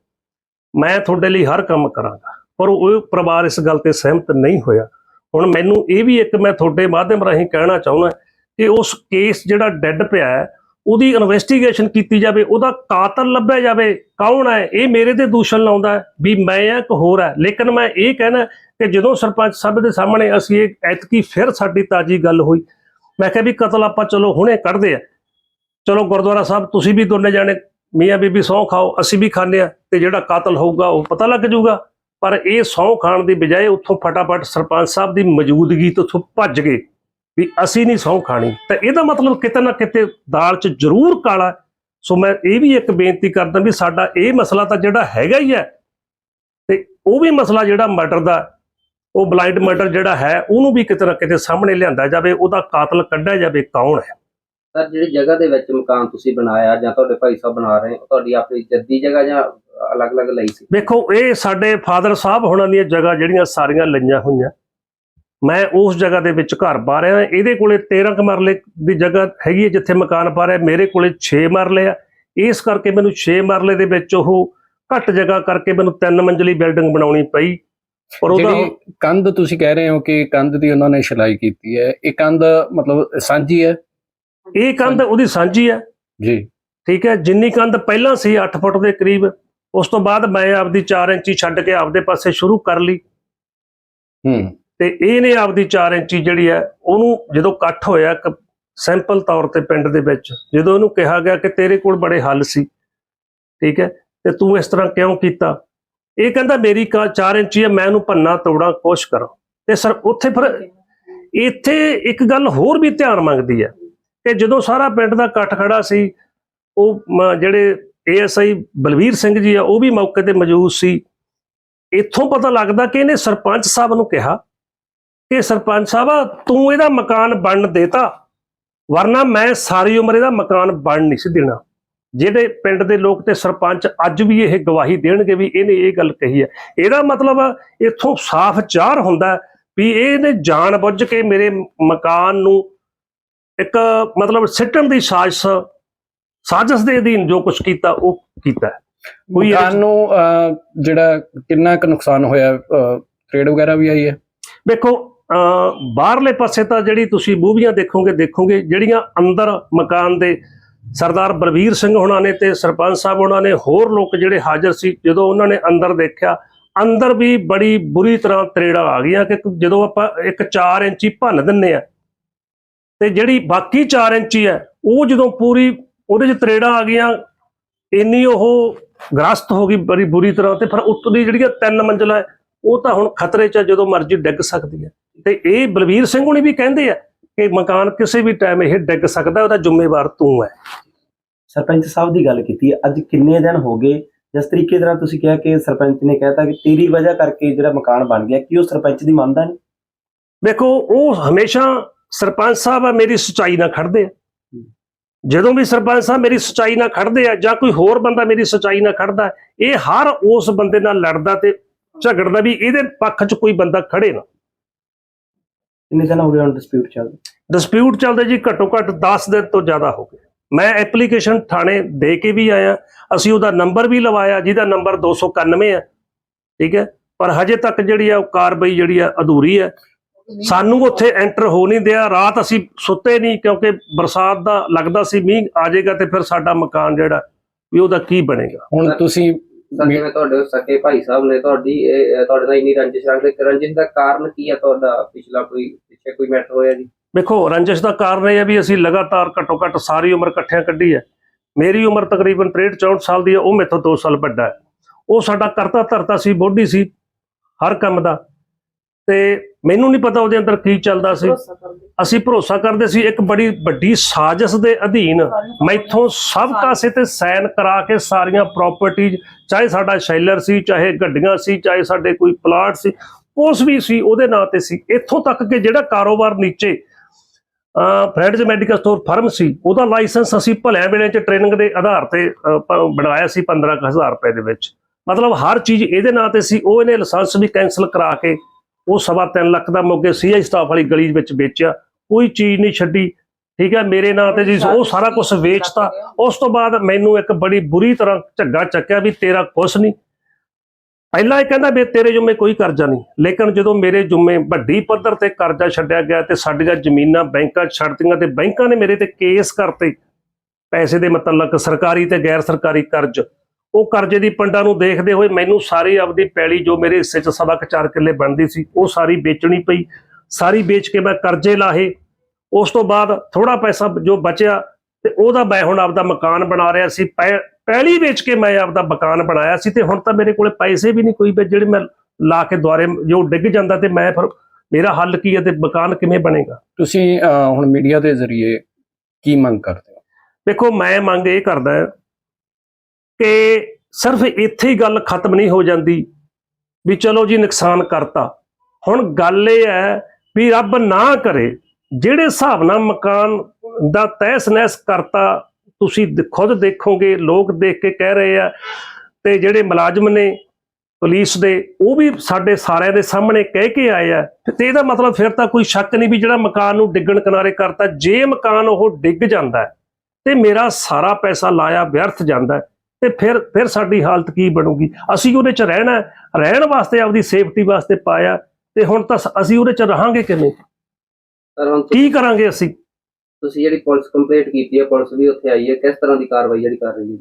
[SPEAKER 1] ਮੈਂ ਤੁਹਾਡੇ ਲਈ ਹਰ ਕੰਮ ਕਰਾਂਗਾ। ਪਰ ਉਹ ਪਰਿਵਾਰ ਇਸ ਗੱਲ ਤੇ ਸਹਿਮਤ ਨਹੀਂ ਹੋਇਆ। ਹੁਣ ਮੈਨੂੰ ਇਹ ਵੀ ਇੱਕ ਮੈਂ ਤੁਹਾਡੇ ਮਾਧਿਅਮ ਰਾਹੀਂ ਕਹਿਣਾ ਚਾਹੁੰਦਾ ਕਿ ਉਸ ਕੇਸ ਜਿਹੜਾ ਡੈੱਡ ਪਿਆ ਹੈ, ਉਹਦੀ ਇਨਵੈਸਟੀਗੇਸ਼ਨ ਕੀਤੀ ਜਾਵੇ, ਉਹਦਾ ਕਾਤਲ ਲੱਭਿਆ ਜਾਵੇ। ਕੌਣ ਹੈ? ਇਹ ਮੇਰੇ ਤੇ ਦੂਸ਼ਣ ਲਾਉਂਦਾ ਵੀ ਮੈਂ ਆ ਇੱਕ ਹੋਰ ਹੈ? ਲੇਕਿਨ ਮੈਂ ਇਹ ਕਹਿਣਾ ਕਿ ਜਦੋਂ ਸਰਪੰਚ ਸਾਹਿਬ ਦੇ ਸਾਹਮਣੇ ਅਸੀਂ ਇਹ ਐਤਕੀ ਫਿਰ ਸਾਡੀ ਤਾਜੀ ਗੱਲ ਹੋਈ ਮੈਂ ਕਿਹਾ ਵੀ ਕਤਲ ਆਪਾਂ ਚਲੋ ਹੁਣੇ ਕੱਢਦੇ ਆ। ਚਲੋ ਗੁਰਦੁਆਰਾ ਸਾਹਿਬ, ਤੁਸੀਂ ਵੀ ਦੋਨੇ ਜਾਣੇ ਮੀਆਂ ਬੀਬੀ ਸਹੁੰ ਖਾਓ, ਅਸੀਂ ਵੀ ਖਾਂਦੇ ਆ ਤੇ ਜਿਹੜਾ ਕਾਤਲ ਹੋਊਗਾ ਉਹ ਪਤਾ ਲੱਗ ਜਾਊਗਾ ਪਰ ਇਹ ਸਹੁੰ ਖਾਣ ਦੀ ਬਜਾਏ ਉੱਥੋਂ ਫਟਾਫਟ ਸਰਪੰਚ ਸਾਹਿਬ ਦੀ ਮੌਜੂਦਗੀ ਤੋਂ ਉੱਥੋਂ ਭੱਜ ਗਏ ਵੀ ਅਸੀਂ ਨਹੀਂ ਸਹੁੰ ਖਾਣੀ। ਤਾਂ ਇਹਦਾ ਮਤਲਬ ਕਿਤੇ ਨਾ ਕਿਤੇ ਦਾਲ 'ਚ ਜ਼ਰੂਰ ਕਾਲਾ ਸੋ ਮੈਂ ਇਹ ਵੀ ਇੱਕ ਬੇਨਤੀ ਕਰਦਾ ਵੀ ਸਾਡਾ ਇਹ ਮਸਲਾ ਤਾਂ ਜਿਹੜਾ ਹੈਗਾ ਹੀ ਹੈ ਤੇ ਉਹ ਵੀ ਮਸਲਾ ਜਿਹੜਾ ਮਰਡਰ ਦਾ ਉਹ ਬਲਾਈਂਡ ਮਰਡਰ ਜਿਹੜਾ ਹੈ ਉਹਨੂੰ ਵੀ ਕਿਤੇ ਨਾ ਕਿਤੇ ਸਾਹਮਣੇ ਲਿਆਂਦਾ ਜਾਵੇ ਉਹਦਾ ਕਾਤਲ ਕੱਢਿਆ ਜਾਵੇ ਕੌਣ ਹੈ?
[SPEAKER 2] ਸਰ ਜਿਹੜੀ ਜਗ੍ਹਾ ਦੇ ਵਿੱਚ ਮਕਾਨ ਤੁਸੀਂ ਬਣਾਇਆ ਜਾਂ ਤੁਹਾਡੇ ਭਾਈ ਸਾਹਿਬ ਬਣਾ ਰਹੇ ਤੁਹਾਡੀ ਆਪਣੀ ਜੱਦੀ ਜਗ੍ਹਾ ਜਾਂ ਅਲੱਗ-ਅਲੱਗ ਲਈ ਸੀ?
[SPEAKER 1] ਵੇਖੋ ਇਹ ਸਾਡੇ ਫਾਦਰ ਸਾਹਿਬ ਹੋਣਾ ਦੀਆਂ ਜਗ੍ਹਾ ਜਿਹੜੀਆਂ ਸਾਰੀਆਂ ਲਈਆਂ ਹੋਈਆਂ। ਮੈਂ ਉਸ ਜਗ੍ਹਾ ਦੇ ਵਿੱਚ ਘਰ ਪਾ ਰਿਹਾ ਇਹਦੇ ਕੋਲੇ 13 ਕੁ ਮਰਲੇ ਦੀ ਜਗ੍ਹਾ ਹੈਗੀ ਹੈ ਜਿੱਥੇ ਮਕਾਨ ਪਾ ਰਿਹਾ ਮੇਰੇ ਕੋਲੇ 6 ਮਰਲੇ ਆ। ਇਸ ਕਰਕੇ ਮੈਨੂੰ 6 ਮਰਲੇ ਦੇ ਵਿੱਚ ਉਹ ਘੱਟ ਜਗ੍ਹਾ ਕਰਕੇ ਮੈਨੂੰ ਤਿੰਨ ਮੰਜ਼ਲੀ ਬਿਲਡਿੰਗ ਬਣਾਉਣੀ ਪਈ। ਪਰ ਉਹਦਾ
[SPEAKER 3] ਕੰਧ ਤੁਸੀਂ ਕਹਿ ਰਹੇ ਹੋ ਕਿ ਕੰਧ ਦੀ ਉਹਨਾਂ ਨੇ ਸਿਲਾਈ ਕੀਤੀ ਹੈ ਇਹ ਕੰਧ ਮਤਲਬ ਸਾਂਝੀ ਹੈ?
[SPEAKER 1] ਇਹ ਕੰਧ ਉਹਦੀ ਸਾਂਝੀ ਹੈ।
[SPEAKER 3] ਜੀ।
[SPEAKER 1] ਠੀਕ ਹੈ ਜਿੰਨੀ ਕੰਧ ਪਹਿਲਾਂ ਸੀ 8 ਫੁੱਟ ਦੇ ਕਰੀਬ ਉਸ ਤੋਂ ਬਾਅਦ ਮੈਂ ਆਪਦੀ 4 ਇੰਚੀ ਛੱਡ ਕੇ ਆਪਦੇ ਪਾਸੇ ਸ਼ੁਰੂ ਕਰ ਲਈ।
[SPEAKER 3] ਹੂੰ।
[SPEAKER 1] ਤੇ ਇਹਨੇ ਆਪਦੀ 4 ਇੰਚੀ ਜਿਹੜੀ ਹੈ ਉਹਨੂੰ ਜਦੋਂ ਇਕੱਠ ਹੋਇਆ ਇੱਕ ਸੈਂਪਲ ਤੌਰ ਤੇ ਪਿੰਡ ਦੇ ਵਿੱਚ ਜਦੋਂ ਉਹਨੂੰ ਕਿਹਾ ਗਿਆ ਕਿ ਤੇਰੇ ਕੋਲ ਬੜੇ ਹੱਲ ਸੀ। ਠੀਕ ਹੈ ਤੇ ਤੂੰ ਇਸ ਤਰ੍ਹਾਂ ਕਿਉਂ ਕੀਤਾ? ਇਹ ਕਹਿੰਦਾ, ਮੇਰੀ ਕਾ 4 ਇੰਚੀ ਹੈ, ਮੈਂ ਉਹਨੂੰ ਭੰਨਾ ਤੋੜਾਂ ਕੋਸ਼ ਕਰਾਂ। ਤੇ ਸਰ, ਉੱਥੇ ਫਿਰ ਇੱਥੇ ਇੱਕ ਗੱਲ ਹੋਰ ਵੀ ਧਿਆਨ ਮੰਗਦੀ ਹੈ ਕਿ ਜਦੋਂ ਸਾਰਾ ਪਿੰਡ ਦਾ ਇਕੱਠ ਖੜਾ ਸੀ, ਉਹ ਮ- ਜਿਹੜੇ ਏਐਸਆਈ ਬਲਵੀਰ ਸਿੰਘ ਜੀ ਆ, ਉਹ ਵੀ ਮੌਕੇ ਤੇ ਮੌਜੂਦ ਸੀ। ਇੱਥੋਂ ਪਤਾ ਲੱਗਦਾ ਕਿ ਇਹਨੇ ਸਰਪੰਚ ਸਾਹਿਬ ਨੂੰ ਕਿਹਾ ਕਿ ਸਰਪੰਚ ਸਾਹਿਬ, ਤੂੰ ਇਹਦਾ ਮਕਾਨ ਬਣਨ ਦੇਤਾ, ਵਰਨਾ ਮੈਂ ਸਾਰੀ ਉਮਰ ਇਹਦਾ ਮਕਾਨ ਬਣ ਨਹੀਂ ਸੀ ਦੇਣਾ। ਜਿਹੜੇ ਪਿੰਡ ਦੇ ਲੋਕ ਤੇ ਸਰਪੰਚ ਅੱਜ ਵੀ ਇਹ ਗਵਾਹੀ ਦੇਣਗੇ ਵੀ ਇਹਨੇ ਇਹ ਗੱਲ ਕਹੀ ਹੈ ਇਹਦਾ ਮਤਲਬ ਇੱਥੋਂ ਸਾਫ਼ ਜ਼ਾਹਰ ਹੁੰਦਾ ਵੀ ਇਹਨੇ ਜਾਣ ਬੁੱਝ ਕੇ ਮੇਰੇ ਮਕਾਨ ਨੂੰ ਇੱਕ ਮਤਲਬ ਸਿੱਟਣ ਦੀ ਸਾਜ਼ਿਸ਼ ਸਾਜ਼ਿਸ਼ ਦੇ ਅਧੀਨ ਜੋ ਕੁਝ ਕੀਤਾ ਉਹ ਕੀਤਾ। ਕੋਈ
[SPEAKER 3] ਨੂੰ ਜਿਹੜਾ ਕਿੰਨਾ ਕੁ ਨੁਕਸਾਨ ਹੋਇਆ ਟ੍ਰੇਡ ਵਗੈਰਾ ਵੀ ਆਈ ਹੈ
[SPEAKER 1] ਵੇਖੋ ਬਾਹਰਲੇ ਪਾਸੇ ਤਾਂ ਜਿਹੜੀ ਤੁਸੀਂ ਮੂਵੀਆਂ ਦੇਖੋਗੇ ਦੇਖੋਗੇ ਜਿਹੜੀਆਂ ਅੰਦਰ ਮਕਾਨ ਦੇ ਸਰਦਾਰ ਬਲਬੀਰ ਸਿੰਘ ਹੁਣਾਂ ਨੇ ਤੇ ਸਰਪੰਚ ਸਾਹਿਬ ਉਹਨਾਂ ਨੇ ਹੋਰ ਲੋਕ ਜਿਹੜੇ ਹਾਜ਼ਰ ਸੀ ਜਦੋਂ ਉਹਨਾਂ ਨੇ ਅੰਦਰ ਦੇਖਿਆ ਅੰਦਰ ਵੀ ਬੜੀ ਬੁਰੀ ਤਰ੍ਹਾਂ ਤਰੇੜਾਂ ਆ ਗਈਆਂ ਕਿ ਜਦੋਂ ਆਪਾਂ ਇੱਕ 4 ਇੰਚੀ ਭੰਨ ਦਿੰਨੇ ਆ ਤੇ ਜਿਹੜੀ ਬਾਕੀ 4 ਇੰਚੀ ਹੈ ਉਹ ਜਦੋਂ ਪੂਰੀ ਉਹਦੇ 'ਚ ਤਰੇੜਾਂ ਆ ਗਈਆਂ ਇੰਨੀ ਉਹ ਗ੍ਰਸਤ ਹੋ ਗਈ ਬੜੀ ਬੁਰੀ ਤਰ੍ਹਾਂ ਤੇ ਫਿਰ ਉੱਤੋਂ ਦੀ ਜਿਹੜੀਆਂ ਤਿੰਨ ਮੰਜ਼ਲਾ ਉਹ ਤਾਂ ਹੁਣ ਖਤਰੇ 'ਚ ਆ, ਜਦੋਂ ਮਰਜ਼ੀ ਡਿੱਗ ਸਕਦੀ ਹੈ। ਤੇ ਇਹ ਬਲਵੀਰ ਸਿੰਘ ਹੁਣੀ ਵੀ ਕਹਿੰਦੇ ਆ ਕਿ ਮਕਾਨ ਕਿਸੇ ਵੀ ਟਾਈਮ ਇਹ ਡਿੱਗ ਸਕਦਾ ਉਹਦਾ ਜ਼ਿੰਮੇਵਾਰ ਤੂੰ ਹੈ।
[SPEAKER 4] ਸਰਪੰਚ ਸਾਹਿਬ ਦੀ ਗੱਲ ਕੀਤੀ ਅੱਜ ਕਿੰਨੇ ਦਿਨ ਹੋ ਗਏ ਜਿਸ ਤਰੀਕੇ ਦੇ ਨਾਲ ਤੁਸੀਂ ਕਿਹਾ ਕਿ ਸਰਪੰਚ ਨੇ ਕਹਿਤਾ ਕਿ ਤੇਰੀ ਵਜ੍ਹਾ ਕਰਕੇ ਜਿਹੜਾ ਮਕਾਨ ਬਣ ਗਿਆ ਕਿ ਉਹ ਸਰਪੰਚ ਦੀ ਮੰਨਦਾ ਨਹੀਂ?
[SPEAKER 1] ਵੇਖੋ ਉਹ ਹਮੇਸ਼ਾ ਸਰਪੰਚ ਸਾਹਿਬ ਆ ਮੇਰੀ ਸਚਾਈ ਨਾਲ ਖੜਦੇ ਆ। ਜਦੋਂ ਵੀ ਸਰਪੰਚ ਸਾਹਿਬ ਮੇਰੀ ਸਚਾਈ ਨਾਲ ਖੜਦੇ ਆ ਜਾਂ ਕੋਈ ਹੋਰ ਬੰਦਾ ਮੇਰੀ ਸਚਾਈ ਨਾਲ ਖੜਦਾ ਇਹ ਹਰ ਉਸ ਬੰਦੇ ਨਾਲ ਲੜਦਾ ਤੇ ਝਗੜਦਾ ਵੀ ਇਹਦੇ ਪੱਖ 'ਚ ਕੋਈ ਬੰਦਾ ਖੜੇ ਨਾ।
[SPEAKER 4] ਕਿੰਨੇ ਦਿਨ ਹੋ ਗਏ ਹੁਣ ਡਿਸਪਿਊਟ ਚੱਲਦਾ?
[SPEAKER 1] ਡਿਸਪਿਊਟ ਚੱਲਦਾ ਜੀ ਘੱਟੋ ਘੱਟ 10 ਦਿਨ ਤੋਂ ਜ਼ਿਆਦਾ ਹੋ ਗਏ। ਮੈਂ ਐਪਲੀਕੇਸ਼ਨ ਥਾਣੇ ਦੇ ਕੇ ਵੀ ਆਇਆ ਅਸੀਂ ਉਹਦਾ ਨੰਬਰ ਵੀ ਲਵਾਇਆ ਜਿਹਦਾ ਨੰਬਰ 291 ਹੈ ਠੀਕ ਹੈ? ਪਰ ਹਜੇ ਤੱਕ ਜਿਹੜੀ ਆ ਉਹ ਕਾਰਵਾਈ ਜਿਹੜੀ ਆ ਅਧੂਰੀ ਹੈ। ਸਾਨੂੰ ਉੱਥੇ ਐਂਟਰ ਹੋ ਨਹੀਂ ਦਿਆ ਰਾਤ ਅਸੀਂ ਸੁੱਤੇ ਨਹੀਂ ਕਿਉਂਕਿ ਬਰਸਾਤ ਦਾ ਲੱਗਦਾ ਸੀ ਮੀਂਹ ਆ ਜਾਏਗਾ ਤੇ ਫਿਰ ਸਾਡਾ ਮਕਾਨ ਜਿਹੜਾ ਵੀ ਉਹਦਾ ਕੀ ਬਣੇਗਾ।
[SPEAKER 3] ਹੁਣ ਤੁਸੀਂ
[SPEAKER 2] ਸਰ ਜਿਵੇਂ ਤੁਹਾਡੇ ਸਕੇ ਭਾਈ ਸਾਹਿਬ ਨੇ ਤੁਹਾਡੀ ਇਹ- ਤੁਹਾਡੇ ਨਾਲ ਇੰਨੀ ਰੰਜਿਸ਼ ਰੱਖਦੇ ਰੰਜਿਸ਼ ਦਾ ਕਾਰਨ ਕੀ ਹੈ ਤੁਹਾਡਾ ਪਿਛਲਾ ਕੋਈ ਪਿੱਛੇ ਕੋਈ ਮੈਟਰ ਹੋਇਆ ਜੀ?
[SPEAKER 1] ਵੇਖੋ ਰੰਜਿਸ਼ ਦਾ ਕਾਰਨ ਇਹ ਹੈ ਵੀ ਅਸੀਂ ਲਗਾਤਾਰ ਘੱਟੋ ਘੱਟ ਸਾਰੀ ਉਮਰ ਇਕੱਠਿਆਂ ਕੱਢੀ ਹੈ। ਮੇਰੀ ਉਮਰ ਤਕਰੀਬਨ 63 64 ਸਾਲ ਦੀ ਹੈ ਉਹ ਮੇਥੋਂ 2 ਸਾਲ ਵੱਡਾ ਹੈ। ਉਹ ਸਾਡਾ ਕਰਤਾ ਧਰਤਾ ਸੀ ਬੋਢੀ ਸੀ ਹਰ ਕੰਮ ਦਾ। ਤੇ ਮੈਨੂੰ ਨਹੀਂ ਪਤਾ ਉਹਦੇ ਅੰਦਰ ਕੀ ਚੱਲਦਾ ਸੀ। ਅਸੀਂ ਭਰੋਸਾ ਕਰਦੇ ਸੀ ਇੱਕ ਬੜੀ ਵੱਡੀ ਸਾਜ਼ਿਸ਼ ਦੇ ਅਧੀਨ ਮੈਥੋਂ ਸਭ ਕਾਸੇ ਤੇ ਸਾਈਨ ਕਰਾ ਕੇ ਸਾਰੀਆਂ ਪ੍ਰਾਪਰਟੀਆਂ ਚਾਹੇ ਸਾਡਾ ਸ਼ੈਲਰ ਸੀ ਚਾਹੇ ਗੱਡੀਆਂ ਸੀ ਚਾਹੇ ਸਾਡੇ ਕੋਈ ਪਲਾਟ ਸੀ ਉਸ ਵੀ ਸੀ ਉਹਦੇ ਨਾਂ ਤੇ ਸੀ। ਇੱਥੋਂ ਤੱਕ ਕਿ ਜਿਹੜਾ ਕਾਰੋਬਾਰ ਨੀਚੇ ਫਰੈਂਡਸ ਮੈਡੀਕਲ ਸਟੋਰ ਫਰਮ ਸੀ ਉਹਦਾ ਲਾਇਸੈਂਸ ਅਸੀਂ ਭਲਿਆਂ ਵੇਲੇ ਚ ਟ੍ਰੇਨਿੰਗ ਦੇ ਆਧਾਰ ਤੇ ਬਣਾਇਆ ਸੀ 15000 ਰੁਪਏ ਦੇ ਵਿੱਚ। ਮਤਲਬ ਹਰ ਚੀਜ਼ ਇਹਦੇ ਨਾਂ ਤੇ ਸੀ ਉਹ ਇਹਨੇ ਲਾਇਸੈਂਸ ਵੀ ਕੈਨਸਲ ਕਰਾ ਕੇ ਉਹ ਸਵਾ ਤਿੰਨ ਲੱਖ ਦਾ ਮੋਗੇ ਸੀਆਈ ਸਟਾਫ ਵਾਲੀ ਗਲੀ ਵਿੱਚ ਵੇਚਿਆ। ਕੋਈ ਚੀਜ਼ ਨਹੀਂ ਛੱਡੀ। ਠੀਕ ਹੈ ਮੇਰੇ ਨਾਂ ਤੇ ਜੀ ਉਹ ਸਾਰਾ ਕੁਝ ਵੇਚਤਾ। ਉਸ ਤੋਂ ਬਾਅਦ ਮੈਨੂੰ ਇੱਕ ਬੜੀ ਬੁਰੀ ਤਰ੍ਹਾਂ ਝੱਗਾ ਚੱਕਿਆ ਵੀ ਤੇਰਾ ਕੁਛ ਨਹੀਂ। ਪਹਿਲਾਂ ਇਹ ਕਹਿੰਦਾ ਵੀ ਤੇਰੇ ਜੁਮੇ ਕੋਈ ਕਰਜ਼ਾ ਨਹੀਂ। ਲੇਕਿਨ ਜਦੋਂ ਮੇਰੇ ਜੁਮੇ ਵੱਡੀ ਪੱਧਰ ਤੇ ਕਰਜ਼ਾ ਛੱਡਿਆ ਗਿਆ ਤੇ ਸਾਡੀਆਂ ਜ਼ਮੀਨਾਂ ਬੈਂਕਾਂ ਛੱਡਤੀਆਂ ਤੇ ਬੈਂਕਾਂ ਨੇ ਮੇਰੇ ਤੇ ਕੇਸ ਕਰਤੇ ਪੈਸੇ ਦੇ ਮਤਲਬ ਸਰਕਾਰੀ ਤੇ ਗੈਰ ਸਰਕਾਰੀ ਕਰਜ਼ ਉਹ ਕਰਜ਼ੇ ਦੀ ਪੰਡਾਂ ਨੂੰ ਦੇਖਦੇ ਹੋਏ ਮੈਨੂੰ ਸਾਰੀ ਆਪਦੀ ਪੈਲੀ ਜੋ ਮੇਰੇ ਹਿੱਸੇ 'ਚ ਸਵਾ ਚਾਰ ਕਿੱਲੇ ਬਣਦੀ ਸੀ ਉਹ ਸਾਰੀ ਵੇਚਣੀ ਪਈ। ਸਾਰੀ ਵੇਚ ਕੇ ਮੈਂ ਕਰਜ਼ੇ ਲਾਹੇ। ਉਸ ਤੋਂ ਬਾਅਦ ਥੋੜਾ ਪੈਸਾ ਜੋ ਬਚਿਆ ਤੇ ਉਹਦਾ ਮੈਂ ਹੁਣ ਆਪਦਾ ਮਕਾਨ ਬਣਾ ਰਿਹਾ ਸੀ। ਪੈ- ਪਹਿਲੀ ਵੇਚ ਕੇ ਮੈਂ ਆਪਦਾ ਮਕਾਨ ਬਣਾਇਆ ਸੀ ਤੇ ਹੁਣ ਤਾਂ ਮੇਰੇ ਕੋਲੇ ਪੈਸੇ ਵੀ ਨਹੀਂ ਕੋਈ ਵੀ ਜਿਹੜੇ ਮੈਂ ਲਾ ਕੇ ਦੁਆਰੇ ਜੋ ਡਿੱਗ ਜਾਂਦਾ ਤੇ ਮੈਂ ਫਿਰ ਮੇਰਾ ਹੱਲ ਕੀ ਹੈ ਤੇ ਮਕਾਨ ਕਿਵੇਂ ਬਣੇਗਾ?
[SPEAKER 3] ਤੁਸੀਂ ਹੁਣ ਮੀਡੀਆ ਦੇ ਜ਼ਰੀਏ ਕੀ ਮੰਗ ਕਰਦੇ ਹੋ?
[SPEAKER 1] ਦੇਖੋ ਮੈਂ ਮੰਗ ਇਹ ਕਰਦਾ ਹਾਂ ਕਿ ਸਿਰਫ ਇੱਥੇ ਹੀ ਗੱਲ ਖਤਮ ਨਹੀਂ ਹੋ ਜਾਂਦੀ ਵੀ ਚਲੋ ਜੀ ਨੁਕਸਾਨ ਕਰਤਾ। ਹੁਣ ਗੱਲ ਇਹ ਹੈ ਵੀ ਰੱਬ ਨਾ ਕਰੇ, ਜਿਹੜੇ ਹਿਸਾਬ ਨਾਲ ਮਕਾਨ ਦਾ ਤਹਿਸ ਨਹਿਸ ਕਰਤਾ, ਤੁਸੀਂ ਖੁਦ ਦੇਖੋਗੇ, ਲੋਕ ਦੇਖ ਕੇ ਕਹਿ ਰਹੇ ਆ ਤੇ ਜਿਹੜੇ ਮੁਲਾਜ਼ਮ ਨੇ ਪੁਲਿਸ ਦੇ, ਉਹ ਵੀ ਸਾਡੇ ਸਾਰਿਆਂ ਦੇ ਸਾਹਮਣੇ ਕਹਿ ਕੇ ਆਏ ਆ। ਤੇ ਇਹਦਾ ਮਤਲਬ ਫਿਰ ਤਾਂ ਕੋਈ ਸ਼ੱਕ ਨਹੀਂ ਵੀ ਜਿਹੜਾ ਮਕਾਨ ਨੂੰ ਡਿੱਗਣ ਕਿਨਾਰੇ ਕਰਤਾ, ਜੇ ਮਕਾਨ ਉਹ ਡਿੱਗ ਜਾਂਦਾ ਤੇ ਮੇਰਾ ਸਾਰਾ ਪੈਸਾ ਲਾਇਆ, ਵਿਅਰਥ ਜਾਂਦਾ ਤੇ ਫਿਰ ਫਿਰ ਸਾਡੀ ਹਾਲਤ ਕੀ ਬਣੂਗੀ? ਅਸੀਂ ਉਹਦੇ ਚ ਰਹਿਣਾ ਰਹਿਣ ਵਾਸਤੇ ਆਪਦੀ ਸੇਫਟੀ ਵਾਸਤੇ ਪਾਇਆ ਤੇ ਹੁਣ ਤਾਂ ਅਸੀਂ ਉਹਦੇ ਚ ਰਹਾਂਗੇ ਕਿਵੇਂ? ਕੀ ਕਰਾਂਗੇ ਅਸੀਂ?
[SPEAKER 2] ਤੁਸੀਂ ਜਿਹੜੀ ਪੁਲਿਸ ਕੰਪਲੇਂਟ ਕੀਤੀ ਹੈ ਪੁਲਿਸ ਵੀ ਉੱਥੇ ਆਈ ਹੈ ਕਿਸ ਤਰ੍ਹਾਂ ਦੀ ਕਾਰਵਾਈ ਜਿਹੜੀ ਕਰ ਰਹੀ ਹੈ?